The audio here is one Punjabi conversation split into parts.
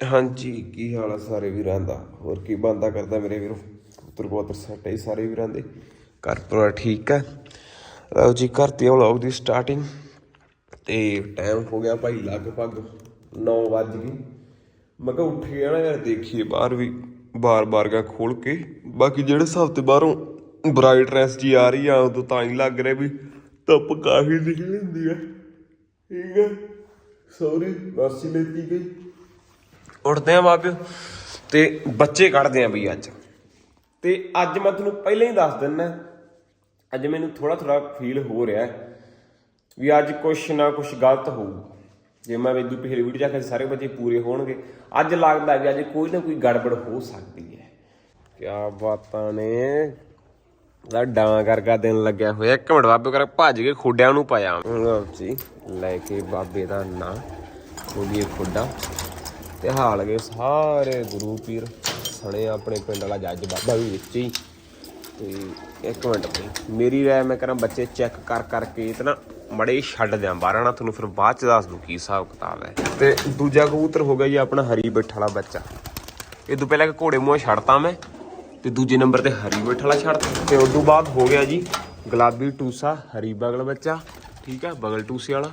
ਹਾਂਜੀ, ਕੀ ਹਾਲ ਆ ਸਾਰੇ ਵੀਰਾਂ ਦਾ? ਹੋਰ ਕੀ ਬੰਦਾ ਕਰਦਾ ਮੇਰੇ ਵੀਰੋ? ਪੁੱਤਰ ਕੋਤਰ ਸੱਟ ਹੈ ਸਾਰੇ ਵੀਰਾਂ ਦੇ। ਘਰ ਪਰਿਵਾਰ ਠੀਕ ਹੈ ਲਓ ਜੀ ਕਰਤੀ ਵਲੌਗ ਦੀ ਸਟਾਰਟਿੰਗ ਤੇ ਟਾਈਮ ਹੋ ਗਿਆ ਭਾਈ ਲਗਭਗ 9 ਵੱਜ ਗਏ। ਮੈਂ ਕਿਹਾ ਉੱਠ ਗਿਆ ਨਾ ਯਾਰ ਦੇਖੀਏ ਬਾਹਰ ਵੀ ਬਾਰ-ਬਾਰ ਗਾ ਖੋਲ ਕੇ। ਬਾਕੀ ਜਿਹੜੇ ਹਿਸਾਬ ਤੇ ਬਾਹਰੋਂ ਬ੍ਰਾਈਟਨੈਸ ਜੀ ਆ ਰਹੀ ਆ, ਉਦੋਂ ਤਾਂ ਹੀ ਲੱਗ ਰਿਹਾ ਵੀ ਧੁੱਪ ਕਾਫੀ ਨਿਕਲੀ ਹੁੰਦੀ ਹੈ ਠੀਕ ਹੈ ਸੌਰੀ ਵਾਸੀ ਲੈਤੀ ਗਈ। ਉੱਠਦੇ ਆ ਬਾਬਿਓ ਤੇ ਬੱਚੇ ਕੱਢਦੇ ਆ ਬਈ ਅੱਜ। ਤੇ ਅੱਜ ਮੈਂ ਤੁਹਾਨੂੰ ਪਹਿਲਾਂ ਹੀ ਦੱਸ ਦਿੰਨਾ ਅੱਜ ਮੈਨੂੰ ਥੋੜਾ ਥੋੜਾ ਫੀਲ ਹੋ ਰਿਹਾ ਵੀ ਅੱਜ ਕੁਛ ਨਾ ਕੁਛ ਗਲਤ ਹੋਊ। ਜੇ ਮੈਂ ਵੀ ਪਿਛਲੀ ਵੀਡੀਓ ਜਾ ਕੇ ਸਾਰੇ ਬੱਚੇ ਪੂਰੇ ਹੋਣਗੇ। ਅੱਜ ਲੱਗਦਾ ਵੀ ਅੱਜ ਕੋਈ ਨਾ ਕੋਈ ਗੜਬੜ ਹੋ ਸਕਦੀ ਹੈ। ਕਿਆ ਬਾਤਾਂ ਨੇ। ਦਾ ਡਾਂ ਕਰਕਾ ਦਿਨ ਲੱਗਿਆ ਹੋਇਆ। ਇੱਕ ਮਿੰਟ ਬਾਬੇ ਕਰ, ਭੱਜ ਕੇ ਖੋਡਿਆਂ ਨੂੰ ਪਾਇਆ। ਲਓ ਜੀ, ਲੈ ਕੇ ਬਾਬੇ ਦਾ ਨਾਂ, ਖੋਲੀਏ ਖੋਡਾ। ਤੇ ਹਾਲ ਗਏ ਸਾਰੇ ਗੁਰੂ ਪੀਰ ਸਣੇ ਆਪਣੇ ਪਿੰਡ ਵਾਲਾ ਜੱਜ ਬਾਬਾ ਵੀ ਵਿੱਚ ਹੀ। ਤੇ ਇੱਕ ਮਿੰਟ ਬਈ, ਮੇਰੀ ਰਾਏ ਮੈਂ ਕਰਾਂ ਬੱਚੇ ਚੈੱਕ ਕਰ ਕਰਕੇ ਤਾਂ ਨਾ ਮੜੇ ਛੱਡ ਦਿਆਂ ਬਾਹਰ ਨਾ ਤੁਹਾਨੂੰ ਫਿਰ ਬਾਅਦ ਚ ਦੱਸ ਦੂੰ ਕੀ ਹਿਸਾਬ ਕਿਤਾਬ ਹੈ। ਤੇ ਦੂਜਾ ਕਬੂਤਰ ਹੋ ਗਿਆ ਜੀ ਆਪਣਾ ਹਰੀ ਬੈਠ ਵਾਲਾ ਬੱਚਾ। ਇਹ ਤੋਂ ਪਹਿਲਾਂ ਕਿ ਘੋੜੇ ਮੂੰਹ ਛੱਡਤਾ ਮੈਂ, ਤੇ ਦੂਜੇ ਨੰਬਰ ਤੇ ਹਰੀ ਬੈਠ ਵਾਲਾ ਛੱਡਤਾ। ਤੇ ਉਸ ਤੋਂ ਬਾਅਦ ਹੋ ਗਿਆ ਜੀ ਗੁਲਾਬੀ ਟੂਸਾ, ਹਰੀ ਬਗਲ ਬੱਚਾ, ਠੀਕ ਆ ਬਗਲ ਟੂਸੇ ਵਾਲਾ।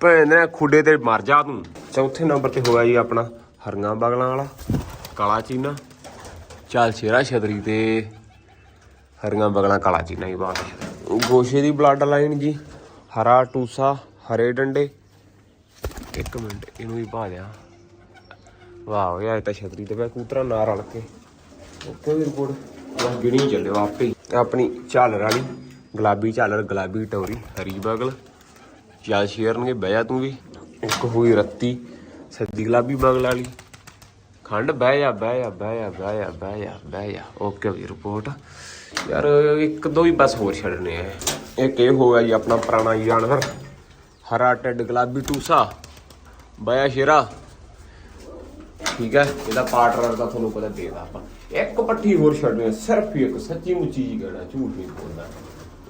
ਭੈਣ ਨੇ ਖੁੱਡੇ ਤੇ ਮਰ ਜਾ ਤੂੰ। ਚੌਥੇ ਨੰਬਰ ਤੇ ਹੋਇਆ ਜੀ ਆਪਣਾ ਹਰੀਆਂ ਬਗਲਾਂ ਵਾਲਾ, ਕਾਲਾ ਚੀਨਾ। ਚਾਲ ਸ਼ੇਰਾ ਛਤਰੀ ਤੇ ਹਰੀਆਂ ਬਗਲਾਂ, ਕਾਲਾ ਚੀਨਾ ਹੀ ਬਾਤ ਗੋਸ਼ੇ ਦੀ ਬਲੱਡ ਲਾਈਨ ਜੀ, ਹਰਾ ਟੂਸਾ, ਹਰੇ ਡੰਡੇ। ਇੱਕ ਮਿੰਟ, ਇਹਨੂੰ ਵੀ ਪਾ ਦਿਆਂ। ਵਾਹ ਯਾਰ ਤਾਂ ਛਤਰੀ ਤੇ ਬੈ ਕੂਤਰਾ ਨਾ ਰਲ ਕੇ। ਓਕੇ ਵੀ ਰਿਪੋਰਟ ਬਸ ਗਿਣੀ ਚੱਲਿਓ ਆਪੇ ਆਪਣੀ ਝਾਲਰ ਵਾਲੀ ਗੁਲਾਬੀ ਝਾਲਰ ਗੁਲਾਬੀ ਟੋਰੀ, ਹਰੀ ਬਗਲ। ਚਾਲ ਸ਼ੇਰਨਗੇ, ਬਹਿ ਜਾ ਤੂੰ ਵੀ। ਇੱਕ ਹੋਈ ਰੱਤੀ। ਸੱਦੀ ਗੁਲਾਬੀ ਬਗਲ ਵਾਲੀ ਖੰਡ ਬਹਿ ਜਾ ਬਹਿ ਜਾ ਬਹਿ ਜਾ ਬਹਿ ਜਾ ਬਹਿ ਜਾ ਬਹਿ ਜਾ। ਓਕੇ ਵੀ ਰਿਪੋਰਟ ਯਾਰ ਇੱਕ ਦੋ ਹੀ ਬਸ ਹੋਰ ਛੱਡਨੇ ਆ। ਇੱਕ ਇਹ ਹੋ ਗਿਆ ਜੀ ਆਪਣਾ ਪੁਰਾਣਾ ਜਾਨਵਰ। ਹਰਾ ਟੱਡ ਗੁਲਾਬੀ ਟੂਸਾ। ਬਾਇਆ ਸ਼ੇਰਾ। ਠੀਕ ਹੈ ਇਹਦਾ ਪਾਰਟਨਰ ਦਾ ਤੁਹਾਨੂੰ ਪਤਾ ਦੇਦਾ ਆਪਾਂ। ਇੱਕ ਪੱਠੀ ਹੋਰ ਛੱਡਣੀ ਹੈ, ਸਿਰਫ ਇੱਕ ਸੱਚੀ ਮੁੱਚੀ ਜੀ ਕਹਿਣਾ ਝੂਠ ਨਹੀਂ ਬੋਲਦਾ।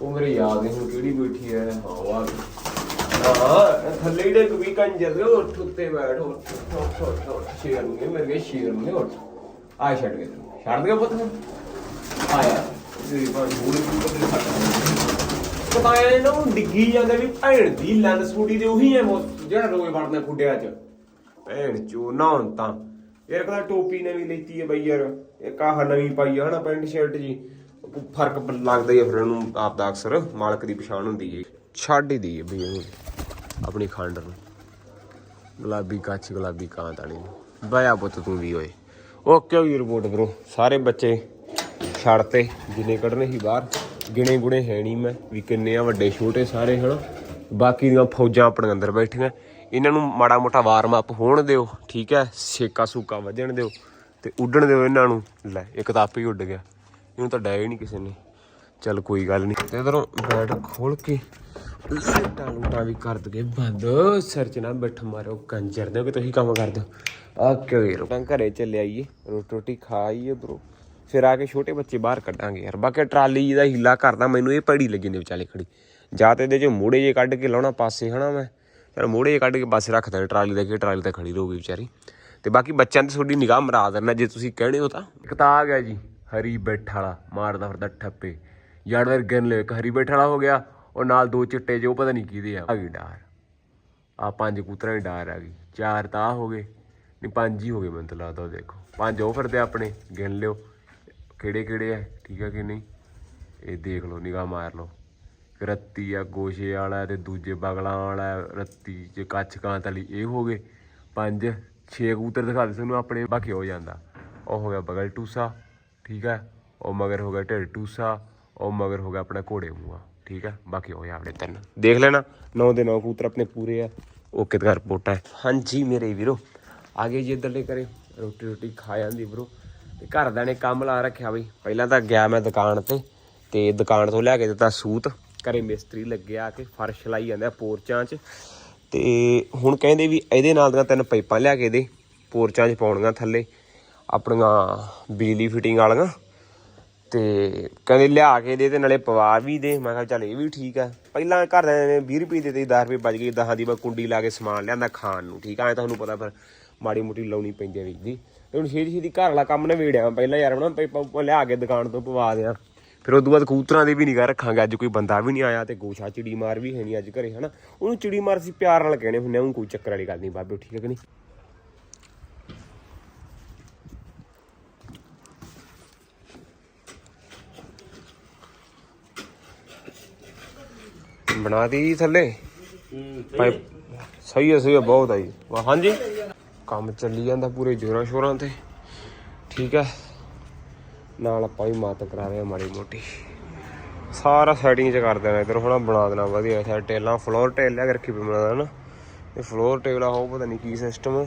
ਉਹ ਮੇਰੇ ਯਾਦ ਨਹੀਂ ਹੁਣ ਕਿਹੜੀ ਬੈਠੀ ਹੈ? ਹਾਂ ਹਾਂ, ਥੱਲੇ ਦੇ ਕਵੀ ਕੰਜਰ ਦੇ ਉੱਠ ਉੱਤੇ ਬੈਠ, ਉੱਠ ਉੱਠ ਉੱਠ ਉੱਠ, ਸ਼ੇਰ ਨੂੰ ਮੇਰੇ ਸ਼ੇਰ ਨੂੰ ਉੱਠ। ਆ ਛੱਡ ਕੇ ਤੈਨੂੰ। ਛੱਡ ਦੇ ਪੁੱਤ ਨੂੰ। ਆਇਆ ਤੇਰੀ ਬਾਤ ਮੂਰੇ ਨੂੰ ਪਤਾ ਪਤਾ ਇਹ ਨਾ ਡਿੱਗੀ ਜਾਂਦਾ ਵੀ ਭੈਣ ਦੀ ਲੰਨ ਸੂਡੀ ਤੇ ਉਹੀ ਹੈ ਜਿਹੜਾ ਰੋਏ ਵੜਦਾ ਖੁੱਡਿਆਂ 'ਚ। ਭੈਣ ਚੋ ਨਾ ਹੁਣ ਤਾਂ। ਯਾਰ ਕਹਿੰਦਾ ਟੋਪੀ ਨਵੀਂ ਲੈਤੀ ਹੈ ਬਈ ਯਾਰ। ਇੱਕ ਆਹ ਨਵੀਂ ਪਾਈ ਆ ਹਨਾ ਪੈਂਟ ਸ਼ਰਟ ਜੀ। ਫ਼ਰਕ ਲੱਗਦਾ ਹੀ ਫਿਰ ਉਹਨੂੰ ਆਪ ਦਾ ਅਕਸਰ ਮਾਲਕ ਦੀ ਪਛਾਣ ਹੁੰਦੀ ਹੈ ਛੱਡ ਹੀ ਦੀ ਬਈ ਉਹਨੂੰ। ਆਪਣੀ ਖੰਡ ਨੂੰ। ਗੁਲਾਬੀ ਕੱਚ ਗੁਲਾਬੀ ਕਾਂਤ ਵਾਲੀ ਨੂੰ। ਬਾਇਆ ਪੁੱਤ ਤੂੰ ਵੀ ਓਏ। ਓਕੇ ਹੋਈ ਰਿਪੋਰਟ ਬਰੋ ਸਾਰੇ ਬੱਚੇ ਛੱਡਤੇ ਜਿੰਨੇ ਕੱਢਣੇ ਸੀ ਬਾਹਰ। ਗਿਣੇ ਗੁਣੇ ਹੈ ਨਹੀਂ ਮੈਂ, ਵੀ ਕਿੰਨੇ ਆ ਵੱਡੇ ਛੋਟੇ ਸਾਰੇ, ਹਨਾ? ਬਾਕੀ ਦੀਆਂ ਫੌਜਾਂ ਆਪਣੇ ਅੰਦਰ ਬੈਠੀਆਂ। ਇਹਨਾਂ ਨੂੰ ਮਾੜਾ ਮੋਟਾ ਵਾਰਮ ਅਪ ਹੋਣ ਦਿਓ, ਠੀਕ ਹੈ? ਸੇਕਾ ਸੂਕਾ ਵੱਜਣ ਦਿਓ ਤੇ ਉੱਡਣ ਦਿਓ ਇਹਨਾਂ ਨੂੰ। ਲੈ, ਇੱਕ ਤਾਂ ਆਪੇ ਹੀ ਉੱਡ ਗਿਆ। ਇਹਨੂੰ ਤਾਂ ਡਾਇਆ ਨਹੀਂ ਕਿਸੇ ਨੇ। ਚੱਲ ਕੋਈ ਗੱਲ ਨਹੀਂ ਤੇ ਇਧਰੋਂ ਬੈਟ ਖੋਲ ਕੇ ਲਾਈਟਾਂ ਲੂਟਾਂ ਵੀ ਕਰ ਦਗੇ ਬੰਦ, ਸਿਰ ਚ ਨਾ ਬਿੱਠ ਮਾਰੋ, ਕੰਜਰ ਦੇ ਕਿ ਤੁਸੀਂ ਕੰਮ ਕਰਦੇ ਹੋ। ਆ ਵੀਰੋ ਤਾਂ ਘਰੇ ਚੱਲੇ ਆਈਏ, ਰੋਟੀ ਰੋਟੀ ਖਾ ਆਈਏ ਬ్రో ਫਿਰ ਆ ਕੇ ਛੋਟੇ ਬੱਚੇ ਬਾਹਰ ਕੱਢਾਂਗੇ ਯਾਰ। ਬਾਕੀ ਟਰਾਲੀ ਦਾ ਹੀਲਾ ਕਰਦਾ, ਮੈਨੂੰ ਇਹ ਪੜੀ ਲੱਗੀ ਨੇ ਵਿਚਾਲੇ ਖੜੀ। ਜਾਂ ਤੇ ਇਹਦੇ ਚ ਮੂੜੇ ਜੇ ਕੱਢ ਕੇ ਲਾਉਣਾ ਪਾਸੇ, ਹਨਾ ਮੈਂ? ਚਲ ਮੂੜੇ ਜੇ ਕੱਢ ਕੇ ਪਾਸੇ ਰੱਖਦਾ ਟਰਾਲੀ ਦਾ ਕਿ, ਟਰਾਲੀ 'ਤੇ ਖੜੀ ਰਹੂਗੀ ਵਿਚਾਰੀ। ਤੇ ਬਾਕੀ ਬੱਚਿਆਂ ਤੇ ਤੁਹਾਡੀ ਨਿਗਾਹ ਮਰਾ ਦੇਣਾ ਜੇ ਤੁਸੀਂ ਕਹਿਣੇ ਹੋ ਤਾਂ। ਇੱਕ ਤਾਂ ਆ ਗਿਆ ਜੀ, ਹਰੀ ਬੈਠ ਵਾਲਾ, ਮਾਰਦਾ ਫਿਰਦਾ ਠੱਪੇ। ਯਾਰ ਗਨ ਲੈ ਇੱਕ ਹਰੀ ਬੈਠ ਵਾਲਾ ਹੋ ਗਿਆ। ਉਹ ਨਾਲ ਦੋ ਚਿੱਟੇ ਜੋ ਪਤਾ ਨਹੀਂ ਕਿਹਦੇ ਆ। ਆ ਗਈ ਡਾਰ। ਆ ਪੰਜ ਕੂਤਰਾਂ ਦੀ ਡਾਰ ਆ ਗਈ। ਚਾਰ ਤਾਂ ਆਹ ਹੋ ਗਏ। ਨਹੀਂ, ਪੰਜ ਹੀ ਹੋ ਗਏ ਮੈਨੂੰ ਤਾਂ ਲੱਗਦਾ ਦੇਖੋ। ਪੰਜ ਉਹ ਫਿਰਦੇ ਆਪਣੇ, ਗਿਣ ਲਿਓ। ਕਿਹੜੇ ਕਿਹੜੇ ਆ, ਠੀਕ ਆ ਕਿ ਨਹੀਂ? ਇਹ ਦੇਖ ਲਓ, ਨਿਗਾਹ ਮਾਰ ਲਓ। ਰੱਤੀ ਆ, ਗੋਸ਼ੇ ਵਾਲਾ ਤੇ ਦੂਜੇ ਬਗਲਾਂ ਵਾਲਾ, ਰੱਤੀ ਚ ਕੱਛ ਕਾਂਤ ਵਾਲੀ ਇਹ ਹੋ ਗਏ। ਪੰਜ, ਛੇ ਕਬੂਤਰ ਦਿਖਾ ਦੇ ਤੁਹਾਨੂੰ ਆਪਣੇ, ਬਾਕੀ ਹੋ ਜਾਂਦਾ। ਉਹ ਹੋ ਗਿਆ ਬਗਲ ਟੂਸਾ, ਠੀਕ ਹੈ ਉਹ ਮਗਰ ਹੋ ਗਿਆ ਢਿੱਡ ਟੂਸਾ, ਉਹ ਮਗਰ ਹੋ ਗਿਆ ਆਪਣਾ ਘੋੜੇ ਮੂਆ ਠੀਕ ਹੈ ਬਾਕੀ ਹੋ ਗਿਆ ਆਪਣੇ ਤਿੰਨ। ਦੇਖ ਲੈਣਾ। ਨੌ ਦੇ ਨੌ ਕਬੂਤਰ ਆਪਣੇ ਪੂਰੇ ਆ। ਓਕੇ ਤੇ ਰਿਪੋਰਟ ਹੈ ਹਾਂਜੀ ਮੇਰੇ ਵੀਰੋ ਆਗੇ ਜੀ ਇੱਧਰਲੇ ਕਰੇ ਰੋਟੀ ਰੋਟੀ ਖਾ ਜਾਂਦੀ ਵੀਰੋ। ਤੇ ਘਰਦਿਆਂ ਨੇ ਕੰਮ ਲਾ ਰੱਖਿਆ ਬਈ। ਪਹਿਲਾਂ ਤਾਂ ਗਿਆ ਮੈਂ ਦੁਕਾਨ ਤੇ ਤੇ ਦੁਕਾਨ ਤੋਂ ਲਿਆ ਕੇ ਦਿੱਤਾ ਸੂਤ। ਘਰੇ ਮਿਸਤਰੀ ਲੱਗਿਆ ਕਿ ਫਰਸ਼ ਲਾਈ ਜਾਂਦਾ ਪੋਰਚਾਂ 'ਚ। ਤੇ ਹੁਣ ਕਹਿੰਦੇ ਵੀ ਇਹਦੇ ਨਾਲ ਦੀਆਂ ਤਿੰਨ ਪਾਈਪਾਂ ਲਿਆ ਕੇ ਦੇ ਪੋਰਚਾਂ 'ਚ ਪਾਉਣੀਆਂ ਥੱਲੇ। ਆਪਣੀਆਂ ਬਿਜਲੀ ਫਿਟਿੰਗ ਵਾਲੀਆਂ। ਤੇ ਕਹਿੰਦੇ ਲਿਆ ਕੇ ਦੇ ਤੇ ਨਾਲੇ ਪਵਾ ਵੀ ਦੇ। ਮੈਂ ਕਿਹਾ ਚੱਲ ਇਹ ਵੀ ਠੀਕ ਆ। ਪਹਿਲਾਂ ਘਰਦਿਆਂ ਨੇ 20 ਰੁਪਏ ਦੇ ਤੇ 10 ਰੁਪਏ ਬਚ ਗਏ। 10 ਦੀ ਮੈਂ ਕੁੰਡੀ ਲਾ ਕੇ ਸਮਾਨ ਲਿਆਂਦਾ ਖਾਣ ਨੂੰ, ਠੀਕ ਆ? ਐ ਤੁਹਾਨੂੰ ਪਤਾ ਫਿਰ ਮਾੜੀ ਮੋਟੀ ਲਾਉਣੀ ਪੈਂਦੀ ਆ ਵੀਰ ਜੀ। ਤੇ ਹੁਣ ਛੇਤੀ ਛੇਤੀ ਘਰ ਵਾਲਾ ਕੰਮ ਨਵੇੜਿਆ ਪਹਿਲਾਂ ਯਾਰ ਹੁਣ ਲਿਆ ਕੇ ਦੁਕਾਨ ਤੋਂ ਪਵਾ ਦਿਆਂ। ਫਿਰ ਉਦੋਂ ਬਾਅਦ ਕਬੂਤਰਾਂ ਦੀ ਵੀ ਨਿਗਾਹ ਰੱਖਾਂਗੇ। ਅੱਜ ਕੋਈ ਬੰਦਾ ਵੀ ਨਹੀਂ ਆਇਆ ਤੇ ਗੋਸ਼ਾ ਚਿੜੀ ਮਾਰ ਵੀ ਹੈ ਨਹੀਂ ਅੱਜ ਘਰੇ, ਹਨਾ? ਉਹਨੂੰ ਚਿੜੀ ਮਾਰ ਸੀ ਪਿਆਰ ਨਾਲ ਕਹਿਣੇ ਹੁੰਦੇ ਆ, ਉਹਨੂੰ ਕੋਈ ਚੱਕਰ ਵਾਲੀ ਗੱਲ ਨਹੀਂ ਬਾਬੇ, ਠੀਕ ਹੈ ਕਿ ਨਹੀਂ? ਬਣਾ ਜੀ ਥੱਲੇ। ਪਾਈਪ ਸਹੀ ਹੈ ਸਹੀ ਹੈ, ਬਹੁਤ ਆਈ। ਵਾਹ, ਹਾਂਜੀ। ਕੰਮ ਚੱਲੀ ਜਾਂਦਾ ਪੂਰੇ ਜੋਰਾਂ ਸ਼ੋਰਾਂ ਤੇ। ਠੀਕ ਹੈ। ਨਾਲ ਆਪਾਂ ਵੀ ਮਾਤ ਕਰਾ ਰਹੇ ਹਾਂ ਮਾੜੀ ਮੋਟੀ। ਸਾਰਾ ਸੈਟਿੰਗ ਚ ਕਰ ਦੇਣਾ ਇਧਰ, ਹੁਣ ਬਣਾ ਦੇਣਾ, ਵਧੀਆ। ਸਾ ਟੇਲਾਂ ਫਲੋਰ ਟੇਲ ਲਿਆ ਕੇ ਰੱਖੀ ਪਈ ਬਣਾ ਨਾ ਇਹ ਫਲੋਰ ਟੇਲ ਆ ਹੋ ਪਤਾ ਨਹੀਂ ਕੀ ਸਿਸਟਮ ਹੈ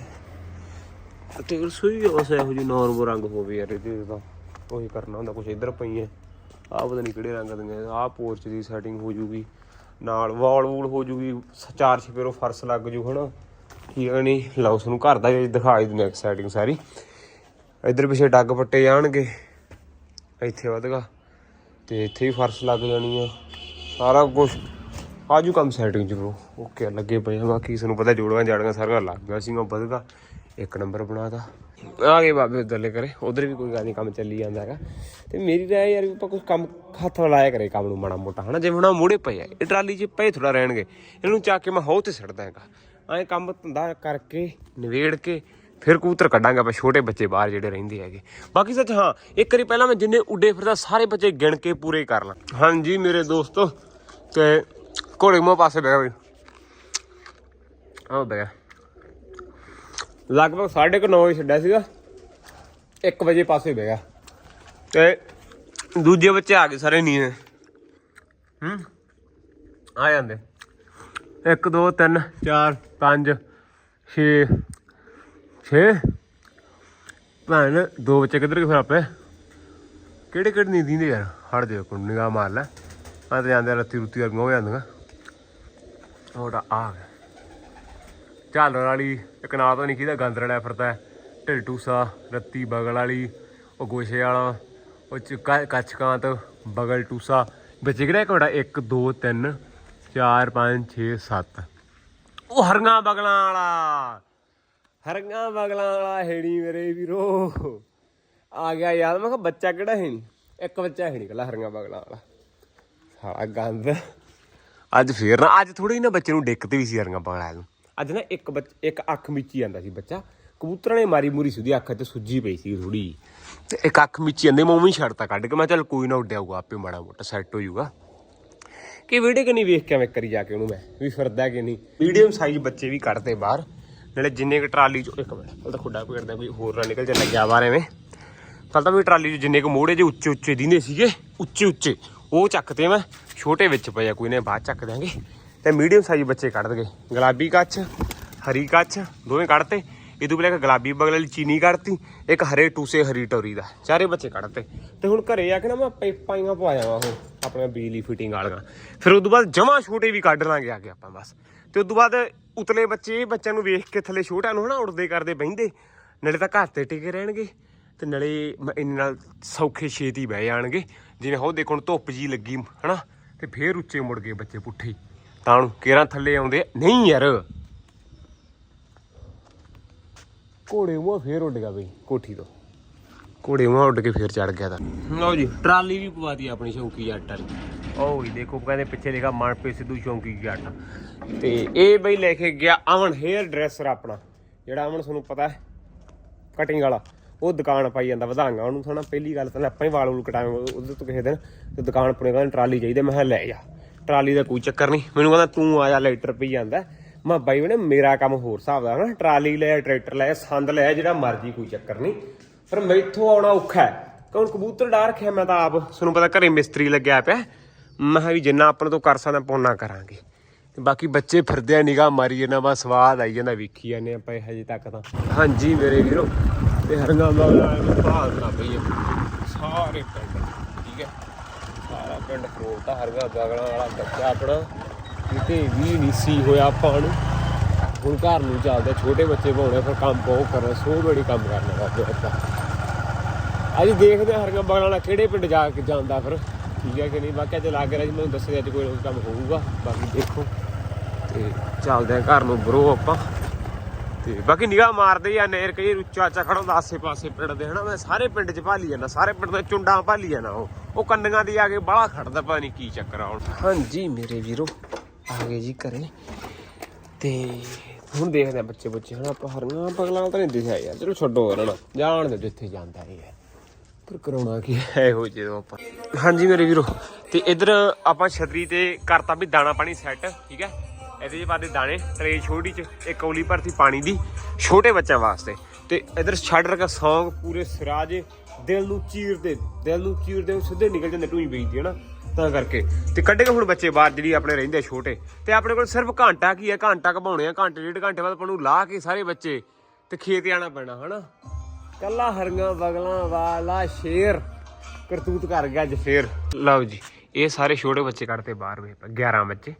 ਟੇਲ ਸੂਈ ਉਸ ਇਹੋ ਜਿਹੀ ਨੋਰਮਲ ਰੰਗ ਹੋਵੇ ਯਾਰ, ਇਹਦੇ ਤਾਂ ਉਹੀ ਕਰਨਾ ਹੁੰਦਾ ਕੁਝ ਇਧਰ ਪਈ ਹੈ ਆਹ ਪਤਾ ਨਹੀਂ ਕਿਹੜੇ ਰੰਗ ਦੀਆਂ, ਆਹ ਪੋਰਚ ਦੀ ਸੈਟਿੰਗ ਹੋ ਜੂਗੀ। ਨਾਲ ਵਾਲ ਵੂਲ ਹੋ ਜੂਗੀ ਸ- ਚਾਰ ਛਪੇਰੋ ਫਰਸ਼ ਲੱਗ ਜੂ, ਹਨਾ? ਠੀਕ ਹੈ ਨਹੀਂ ਲਓ, ਤੁਹਾਨੂੰ ਘਰ ਦਾ ਵੀ ਦਿਖਾ ਹੀ ਦਿੰਦੇ ਸੈਟਿੰਗ ਸਾਰੀ। ਇੱਧਰ ਪਿੱਛੇ ਡੱਗ ਪੱਟੇ ਜਾਣਗੇ। ਇੱਥੇ ਵਧਗਾ ਤੇ ਇੱਥੇ ਵੀ ਫਰਸ਼ ਲੱਗ ਜਾਣੀ ਆ। ਸਾਰਾ ਕੁਝ ਆਜੂ ਕੰਮ ਸੈਟਿੰਗ ਚ ਬ్రో ਓਕੇ ਲੱਗੇ ਪਏ ਆ। ਬਾਕੀ ਤੁਹਾਨੂੰ ਪਤਾ ਜੋੜੀਆਂ ਜਾੜੀਆਂ ਸਾਰੀਆਂ ਲੱਗ ਗਿਆ ਸੀਗਾ ਵਧਗਾ ਇੱਕ ਨੰਬਰ ਬਣਾਤਾ। ਆ ਗਏ ਬਾਬੇ ਉਧਰਲੇ ਕਰੇ, ਉਧਰ ਵੀ ਕੋਈ ਗੱਲ ਨਹੀਂ ਕੰਮ ਚੱਲੀ ਜਾਂਦਾ ਹੈਗਾ। ਤੇ ਮੇਰੀ ਰਾਏ ਯਾਰ ਵੀ ਆਪਾਂ ਕੁਝ ਕੰਮ ਹੱਥ ਲਾਇਆ ਕਰੇ ਕੰਮ ਨੂੰ ਮਾੜਾ ਮੋਟਾ, ਹਨਾ? ਜਿਵੇਂ ਹੁਣ ਆਹ ਮੂਹਰੇ ਪਏ ਆ, ਇਹ ਟਰਾਲੀ 'ਚ ਪਏ ਥੋੜਾ ਰਹਿਣਗੇ, ਇਹਨੂੰ ਚੱਕ ਕੇ ਮੈਂ ਹੋ ਤੇ ਛੱਡਦਾ ਹੈਗਾ। ਐਂ ਕੰਮ ਧੰਦਾ ਕਰਕੇ ਨਿਵੇੜ ਕੇ, ਫਿਰ ਕਬੂਤਰ ਕੱਢਾਂਗੇ ਆਪਾਂ, ਛੋਟੇ ਬੱਚੇ ਬਾਹਰ ਜਿਹੜੇ ਰਹਿੰਦੇ ਹੈਗੇ। ਬਾਕੀ ਸੱਚ ਹਾਂ, ਇੱਕ ਵਾਰੀ ਪਹਿਲਾਂ ਮੈਂ ਜਿੰਨੇ ਉੱਡੇ ਫਿਰਦਾ, ਸਾਰੇ ਬੱਚੇ ਗਿਣ ਕੇ ਪੂਰੇ ਕਰ ਲਾਂ। ਹਾਂਜੀ ਮੇਰੇ ਦੋਸਤੋ, ਤੇ ਘੋੜੇ ਮੂੰਹ ਪਾਸੇ ਬਹਿ ਬਈ ਆਓ ਬਹਿ ਲਗਭਗ 9:30 ਵਜੇ ਛੱਡਿਆ ਸੀਗਾ। 1 ਵਜੇ ਪਾਸੇ ਬਹਿ ਗਿਆ। ਤੇ ਦੂਜੇ ਬੱਚੇ ਆ ਗਏ ਸਾਰੇ ਨੀਂਦ ਹੂੰ। ਆ ਜਾਂਦੇ। 1 2 3 4 5 6 6 ਭੈਣ, ਦੋ ਬੱਚੇ ਕਿੱਧਰ ਗਏ ਫਿਰ ਆਪੇ? ਕਿਹੜੇ ਕਿਹੜੇ ਨੀਂਦ ਦਿੰਦੇ ਯਾਰ? ਹਟ ਜਾ ਕੋਈ ਨਿਗਾਹ ਮਾਰ ਲੈ। ਮੈਂ ਤਾਂ ਜਾਂਦੇ ਰੱਤੀ ਰੁੱਤੀ ਵਰਗੀਆਂ ਹੋ ਜਾਂਦੀਆਂ। ਉਹਦਾ ਆ ਗਿਆ। ਝਾਲਰ ਵਾਲੀ, ਇੱਕ ਨਾਂ ਤਾਂ ਨਹੀਂ ਕਿਹਦਾ ਗੰਦ ਰਲਿਆ ਫਿਰਦਾ ਹੈ। ਢਿੱਲ ਟੂਸਾ ਰੱਤੀ ਬਗਲ ਵਾਲੀ, ਉਹ ਗੋਸ਼ੇ ਵਾਲਾ, ਉਹ ਚ ਕ- ਕੱਚਕਾਂਤ ਬਗਲ ਟੂਸਾ ਵਿੱਚ ਕਿਹੜਾ ਇੱਕ ਬੜਾ 1 2 3 4 5 6 7 ਉਹ ਹਰੀਆਂ ਬਗਲਾਂ ਵਾਲਾ। ਹਰੀਆਂ ਬਗਲਾਂ ਵਾਲਾ ਹੈਣੀ ਮੇਰੇ ਵੀਰੋ। ਆ ਗਿਆ ਯਾਦ, ਮੈਂ ਕਿਹਾ ਬੱਚਾ ਕਿਹੜਾ ਹੈ ਨਹੀਂ ਇੱਕ ਬੱਚਾ ਹੈ ਨਹੀਂ ਕੱਲਾ ਹਰੀਆਂ ਬਗਲਾਂ ਵਾਲਾ। ਸਾਲਾ ਗੰਦ। ਅੱਜ ਫੇਰ ਨਾ, ਅੱਜ ਥੋੜੀ ਨਾ ਬੱਚੇ ਨੂੰ ਦਿੱਕਤ ਵੀ ਸੀ ਹਰੀਆਂ ਬਗਲਾਂ ਨੂੰ। ਅੱਜ ਨਾ ਇੱਕ ਬੱਚ, ਇੱਕ ਅੱਖ ਮਿੱਚੀ ਜਾਂਦਾ ਸੀ ਬੱਚਾ। ਕਬੂਤਰਾਂ ਨੇ ਮਾਰੀ ਮੂਰੀ ਸੀ ਉਹਦੀ ਅੱਖ ਤੇ ਸੁੱਜੀ ਪਈ ਸੀ ਥੋੜੀ ਤੇ ਇੱਕ ਅੱਖ ਮੀਚੀ ਜਾਂਦੀ, ਮੈਂ ਉਵੇਂ ਹੀ ਛੱਡਤਾ ਕੱਢ ਕੇ। ਮੈਂ ਕਿਹਾ ਚੱਲ ਕੋਈ ਨਾ ਉੱਡਿਆਊਗਾ ਆਪੇ ਮਾੜਾ ਮੋਟਾ ਸੈੱਟ ਹੋ ਜਾਊਗਾ। ਕਿ ਵੀਡੀਓ ਕਿ ਨਹੀਂ ਵੇਖ ਕੇ ਐਵੇਂ ਕਰੀ ਜਾ ਕੇ ਉਹਨੂੰ ਮੈਂ, ਵੀ ਫਿਰਦਾ ਕਿ ਨਹੀਂ। ਮੀਡੀਅਮ ਸਾਈਜ਼ ਬੱਚੇ ਵੀ ਕੱਢਦੇ ਬਾਹਰ। ਨਾਲੇ ਜਿੰਨੇ ਕੁ ਟਰਾਲੀ ਚ ਇੱਕ ਮਿੰਟ ਉਹ ਤਾਂ ਖੁੱਡਾ ਪੇੜਦਾ ਕੋਈ ਹੋਰ ਨਾ ਨਿਕਲ ਜਾਂਦਾ, ਗਿਆ ਬਾਹਰ ਐਵੇਂ। ਕੱਲ ਤਾਂ ਵੀ ਟਰਾਲੀ ਚ ਜਿੰਨੇ ਕੁ ਮੋੜੇ ਜੇ ਉੱਚੇ ਉੱਚੇ ਦਿੰਦੇ ਸੀਗੇ ਉੱਚੇ ਉੱਚੇ ਉਹ ਚੱਕਦੇ ਮੈਂ, ਛੋਟੇ ਵਿੱਚ ਪਏ ਆ, ਕੋਈ ਨੇ ਬਾਅਦ ਚੱਕ ਦਿਆਂਗੇ। ਤੇ ਮੀਡੀਅਮ ਸਾਈਜ਼ ਬੱਚੇ ਕੱਢ ਦਗੇ। ਗੁਲਾਬੀ ਕੱਚ, ਹਰੀ ਕੱਚ, ਦੋਵੇਂ ਕੱਢਤੇ। ਇਹ ਤੋਂ ਪਹਿਲਾਂ ਇੱਕ ਗੁਲਾਬੀ ਬਗਲ ਵਾਲੀ ਚੀਨੀ ਕੱਢਤੀ, ਇੱਕ ਹਰੇ ਟੂਸੇ ਹਰੀ ਟੋਰੀ ਦਾ। ਚਾਰੇ ਬੱਚੇ ਕੱਢਤੇ। ਤੇ ਹੁਣ ਘਰੇ ਆ ਕੇ ਨਾ ਮੈਂ ਪਾਈਪਾਂ ਪਵਾਇਆ ਵਾ ਉਹ, ਆਪਣੇ ਬਿਜਲੀ ਫਿਟਿੰਗ ਵਾਲੀਆਂ। ਫਿਰ ਉਸ ਤੋਂ ਬਾਅਦ ਜਮਾ ਛੋਟੇ ਵੀ ਕੱਢ ਲਾਂਗੇ ਆ ਕੇ ਆਪਾਂ ਬਸ। ਤੇ ਉਸ ਤੋਂ ਬਾਅਦ ਉਤਲੇ ਬੱਚੇ, ਇਹ ਬੱਚਿਆਂ ਨੂੰ ਵੇਖ ਕੇ ਥੱਲੇ ਛੋਟਿਆਂ ਨੂੰ ਹਨਾ ਉੜਦੇ ਕਰਦੇ ਬਹਿੰਦੇ। ਨਾਲੇ ਤਾਂ ਘਰ ਤੇ ਟਿਕੇ ਰਹਿਣਗੇ। ਤੇ ਨਾਲੇ ਮ- ਇੰਨੇ ਨਾਲ ਸੌਖੇ ਛੇਤੀ ਬਹਿ ਜਾਣਗੇ। ਜਿਵੇਂ ਹੋ ਦੇਖੋ ਹੁਣ ਧੁੱਪ ਜੀ ਲੱਗੀ, ਹਨਾ? ਤੇ ਫੇਰ ਉੱਚੇ ਮੁੜ ਗਏ ਬੱਚੇ ਪੁੱਠੇ। ਤਾਂ ਨੂੰ ਕੇਰਾਂ ਥੱਲੇ ਆਉਂਦੇ ਨਹੀਂ ਯਾਰ। ਘੋੜੇ ਮੂੰਹ ਫੇਰ ਉੱਡ ਗਿਆ ਬਈ ਕੋਠੀ ਤੋਂ। ਘੋੜੇ ਮੂੰਹ ਉੱਡ ਕੇ ਫੇਰ ਚੜ ਗਿਆ ਤਾਂ। ਲਓ ਜੀ ਟਰਾਲੀ ਵੀ ਪਵਾਤੀ ਆਪਣੀ ਸ਼ੌਂਕੀ ਜੱਟ ਵਾਲੀ। ਉਹ ਹੀ ਦੇਖੋ ਕਹਿੰਦੇ ਪਿੱਛੇ ਲਿਖਾ ਮਨਪ੍ਰੀਤ ਸਿੱਧੂ ਸ਼ੌਂਕੀ ਜੱਟ ਤੇ ਇਹ ਬਈ ਲੈ ਕੇ ਗਿਆ ਅਮਨ ਹੇਅਰ ਡਰੈਸਰ ਆਪਣਾ ਜਿਹੜਾ ਅਮਨ ਤੁਹਾਨੂੰ ਪਤਾ ਹੈ ਕਟਿੰਗ ਵਾਲਾ। ਉਹ ਦੁਕਾਨ ਪਾਈ ਜਾਂਦਾ ਵਧਾਂਗਾ ਉਹਨੂੰ ਥੋੜਾ ਪਹਿਲੀ ਗੱਲ ਤਾਂ ਆਪਾਂ ਹੀ ਵਾਲ ਵੂਲ ਕਟਾਵਾਂਗੇ ਉਹਦੇ ਤੋਂ ਕਿਸੇ ਦਿਨ ਤੇ ਦੁਕਾਨ ਪੁਣੇ ਕਹਿੰਦਾ ਟਰਾਲੀ ਚਾਹੀਦੀ ਮੈਂ ਲੈ ਜਾ। ਟਰਾਲੀ ਦਾ ਕੋਈ ਚੱਕਰ ਨਹੀਂ। ਮੈਨੂੰ ਕਹਿੰਦਾ ਤੂੰ ਆ ਜਾ ਲੈਟਰ ਪਈ ਜਾਂਦਾ। ਮੈਂ ਬਾਈ ਉਹਨੇ ਮੇਰਾ ਕੰਮ ਹੋਰ ਹਿਸਾਬ ਦਾ ਹਨਾ ਟਰਾਲੀ ਲੈ, ਟਰੈਕਟਰ ਲੈ, ਸੰਦ ਲੈ, ਜਿਹੜਾ ਮਰਜ਼ੀ ਕੋਈ ਚੱਕਰ ਨਹੀਂ। ਪਰ ਮੈਥੋਂ ਆਉਣਾ ਔਖਾ ਹੈ। ਕਿਉਂ ਕਬੂਤਰ ਡਾ ਰੱਖਿਆ ਮੈਂ ਤਾਂ ਆਪ। ਤੁਹਾਨੂੰ ਪਤਾ ਘਰੇ ਮਿਸਤਰੀ ਲੱਗਿਆ ਪਿਆ। ਮੈਂ ਕਿਹਾ ਵੀ ਜਿੰਨਾ ਆਪਾਂ ਤੋਂ ਕਰ ਸਕਦਾ ਪੌਣਾ ਕਰਾਂਗੇ। ਤੇ ਬਾਕੀ ਬੱਚੇ ਫਿਰਦੇ ਆ, ਨਿਗਾਹ ਮਾਰੀ ਇਹਨਾਂ ਬਾ ਸਵਾਦ ਆਈ ਜਾਂਦਾ, ਵੇਖੀ ਜਾਂਦੇ ਆਪਾਂ ਇਹ ਹਜੇ ਤੱਕ ਤਾਂ। ਹਾਂਜੀ ਮੇਰੇ ਵੀਰੋ, ਤੇ ਹਰੀਆਂ ਬਾਗਲਾਂ ਨੂੰ ਨਾ ਪਈ ਆ। ਸਾਰੇ ਪਿੰਡ। ਪਿੰਡ ਖਰੋਤਾ ਹਰੀਆਂ ਬਾਗਲਾਂ ਵਾਲਾ ਬੱਚਾ ਆਪਣਾ, ਕਿਤੇ ਵੀ ਨਹੀਂ ਸੀ ਹੋਇਆ ਆਪਾਂ ਨੂੰ। ਹੁਣ ਘਰ ਨੂੰ ਚੱਲਦੇ, ਛੋਟੇ ਬੱਚੇ ਪਾਉਣੇ ਫਿਰ ਕੰਮ ਬਹੁਤ ਕਰਨਾ, ਸੋ ਬੜੀ ਕੰਮ ਕਰਨਾ ਬਾਬੇ ਆਪਾਂ ਅੱਜ ਦੇਖਦੇ ਹਾਂ ਹਰੀਆਂ ਬਾਗਲਾਂ ਵਾਲਾ ਕਿਹੜੇ ਪਿੰਡ ਜਾ ਕੇ ਜਾਂਦਾ ਫਿਰ, ਠੀਕ ਹੈ ਕਿ ਨਹੀਂ? ਬਾਕੀ ਅੱਜ ਲੱਗ ਰਿਹਾ ਜੀ, ਮੈਨੂੰ ਦੱਸਿਆ ਅੱਜ ਕੋਈ ਨਾ ਕੋਈ ਕੰਮ ਹੋਊਗਾ, ਬਾਕੀ ਦੇਖੋ। ਤੇ ਚੱਲਦੇ ਆ ਘਰ ਨੂੰ ਬਰੋ ਆਪਾਂ। ਤੇ ਬਾਕੀ ਨਿਗਾਹ ਮਾਰਦੇ ਆ ਨੇਰ ਕਈ ਉੱਚਾ ਉੱਚਾ ਖੜਾ ਹੁੰਦਾ ਆਸੇ ਪਾਸੇ ਪਿੰਡ ਦੇ ਹਨਾ? ਮੈਂ ਸਾਰੇ ਪਿੰਡ 'ਚ ਭਾਲੀ ਜਾਂਦਾ ਸਾਰੇ ਪਿੰਡ ਦੇ ਚੁੰਡਾਂ ਭਾਲੀ ਜਾਂਦਾ ਉਹ। ਉਹ ਕੰਨੀਆਂ ਦੀ ਆ ਕੇ ਬਾਹਲਾ ਖੜਦਾ ਪਤਾ ਨਹੀਂ ਕੀ ਚੱਕਰ ਆ ਹੁਣ। ਹਾਂਜੀ ਮੇਰੇ ਵੀਰੋ ਆ ਗਏ ਜੀ ਘਰੇ। ਤੇ ਹੁਣ ਦੇਖਦੇ ਆ ਬੱਚੇ ਬੱਚੇ ਹਨਾ? ਆਪਾਂ ਹਰੀਆਂ ਪਗਲਾਂ ਤਾਂ ਨਹੀਂ ਦਿਖਿਆ ਯਾਰ। ਚਲੋ ਛੱਡੋ ਇਹਨਾਂ ਨੂੰ ਜਾਣ ਦੇ ਜਿੱਥੇ ਜਾਂਦਾ ਇਹ ਹੈ। ਪਰ ਕਰਾਉਣਾ ਕੀ ਹੈ? ਇਹੋ ਜਦੋਂ ਆਪਾਂ। ਹਾਂਜੀ ਮੇਰੇ ਵੀਰੋ ਤੇ ਇਧਰ ਆਪਾਂ ਛਤਰੀ ਤੇ ਕਰਤਾ ਵੀ ਦਾਣਾ ਪਾਣੀ ਸੈੱਟ ਠੀਕ ਹੈ? ਇਹਦੇ 'ਚ ਪਾਦੇ ਦਾਣੇ ਟਰੇ ਛੋਟੀ ਚ, ਇੱਕ ਕੌਲੀ ਭਰਤੀ ਪਾਣੀ ਦੀ, ਛੋਟੇ ਬੱਚਿਆਂ ਵਾਸਤੇ। ਤੇ ਇਧਰ ਛੱਡ ਰਕਾ ਸੌਂਗ ਪੂਰੇ ਸਿਰਾਜੇ ਦਿਲ ਨੂੰ ਚੀਰਦੇ ਦਿਲ ਨੂੰ ਚੀਰਦੇ ਉਹ ਸਿੱਧੇ ਨਿਕਲ ਜਾਂਦੇ ਟੂਈ ਬੀਜਦੀ ਹੈ ਨਾ, ਤਾਂ ਕਰਕੇ। ਤੇ ਕੱਢੇ ਹੁਣ ਬੱਚੇ ਬਾਹਰ ਜਿਹੜੀ ਆਪਣੇ ਰਹਿੰਦੇ ਛੋਟੇ। ਤੇ ਆਪਣੇ ਕੋਲ ਸਿਰਫ ਘੰਟਾ ਕੀ ਹੈ, ਘੰਟਾ ਘਬਾਉਣੇ ਆ, ਘੰਟੇ, ਡੇਢ ਘੰਟੇ ਬਾਅਦ ਆਪਾਂ ਨੂੰ ਲਾ ਕੇ ਸਾਰੇ ਬੱਚੇ ਤੇ ਖੇਤ ਆਣਾ ਪੈਣਾ, ਹਨਾ? ਕੱਲਾ ਹਰੀਆਂ ਬਗਲਾਂ ਵਾਲਾ ਸ਼ੇਰ, ਕਰਤੂਤ ਕਰ ਗਿਆ ਅੱਜ ਫੇਰ। ਲਓ ਜੀ, ਇਹ ਸਾਰੇ ਛੋਟੇ ਬੱਚੇ ਕੱਢਤੇ ਬਾਹਰ ਵੇ 11 ਬੱਚੇ।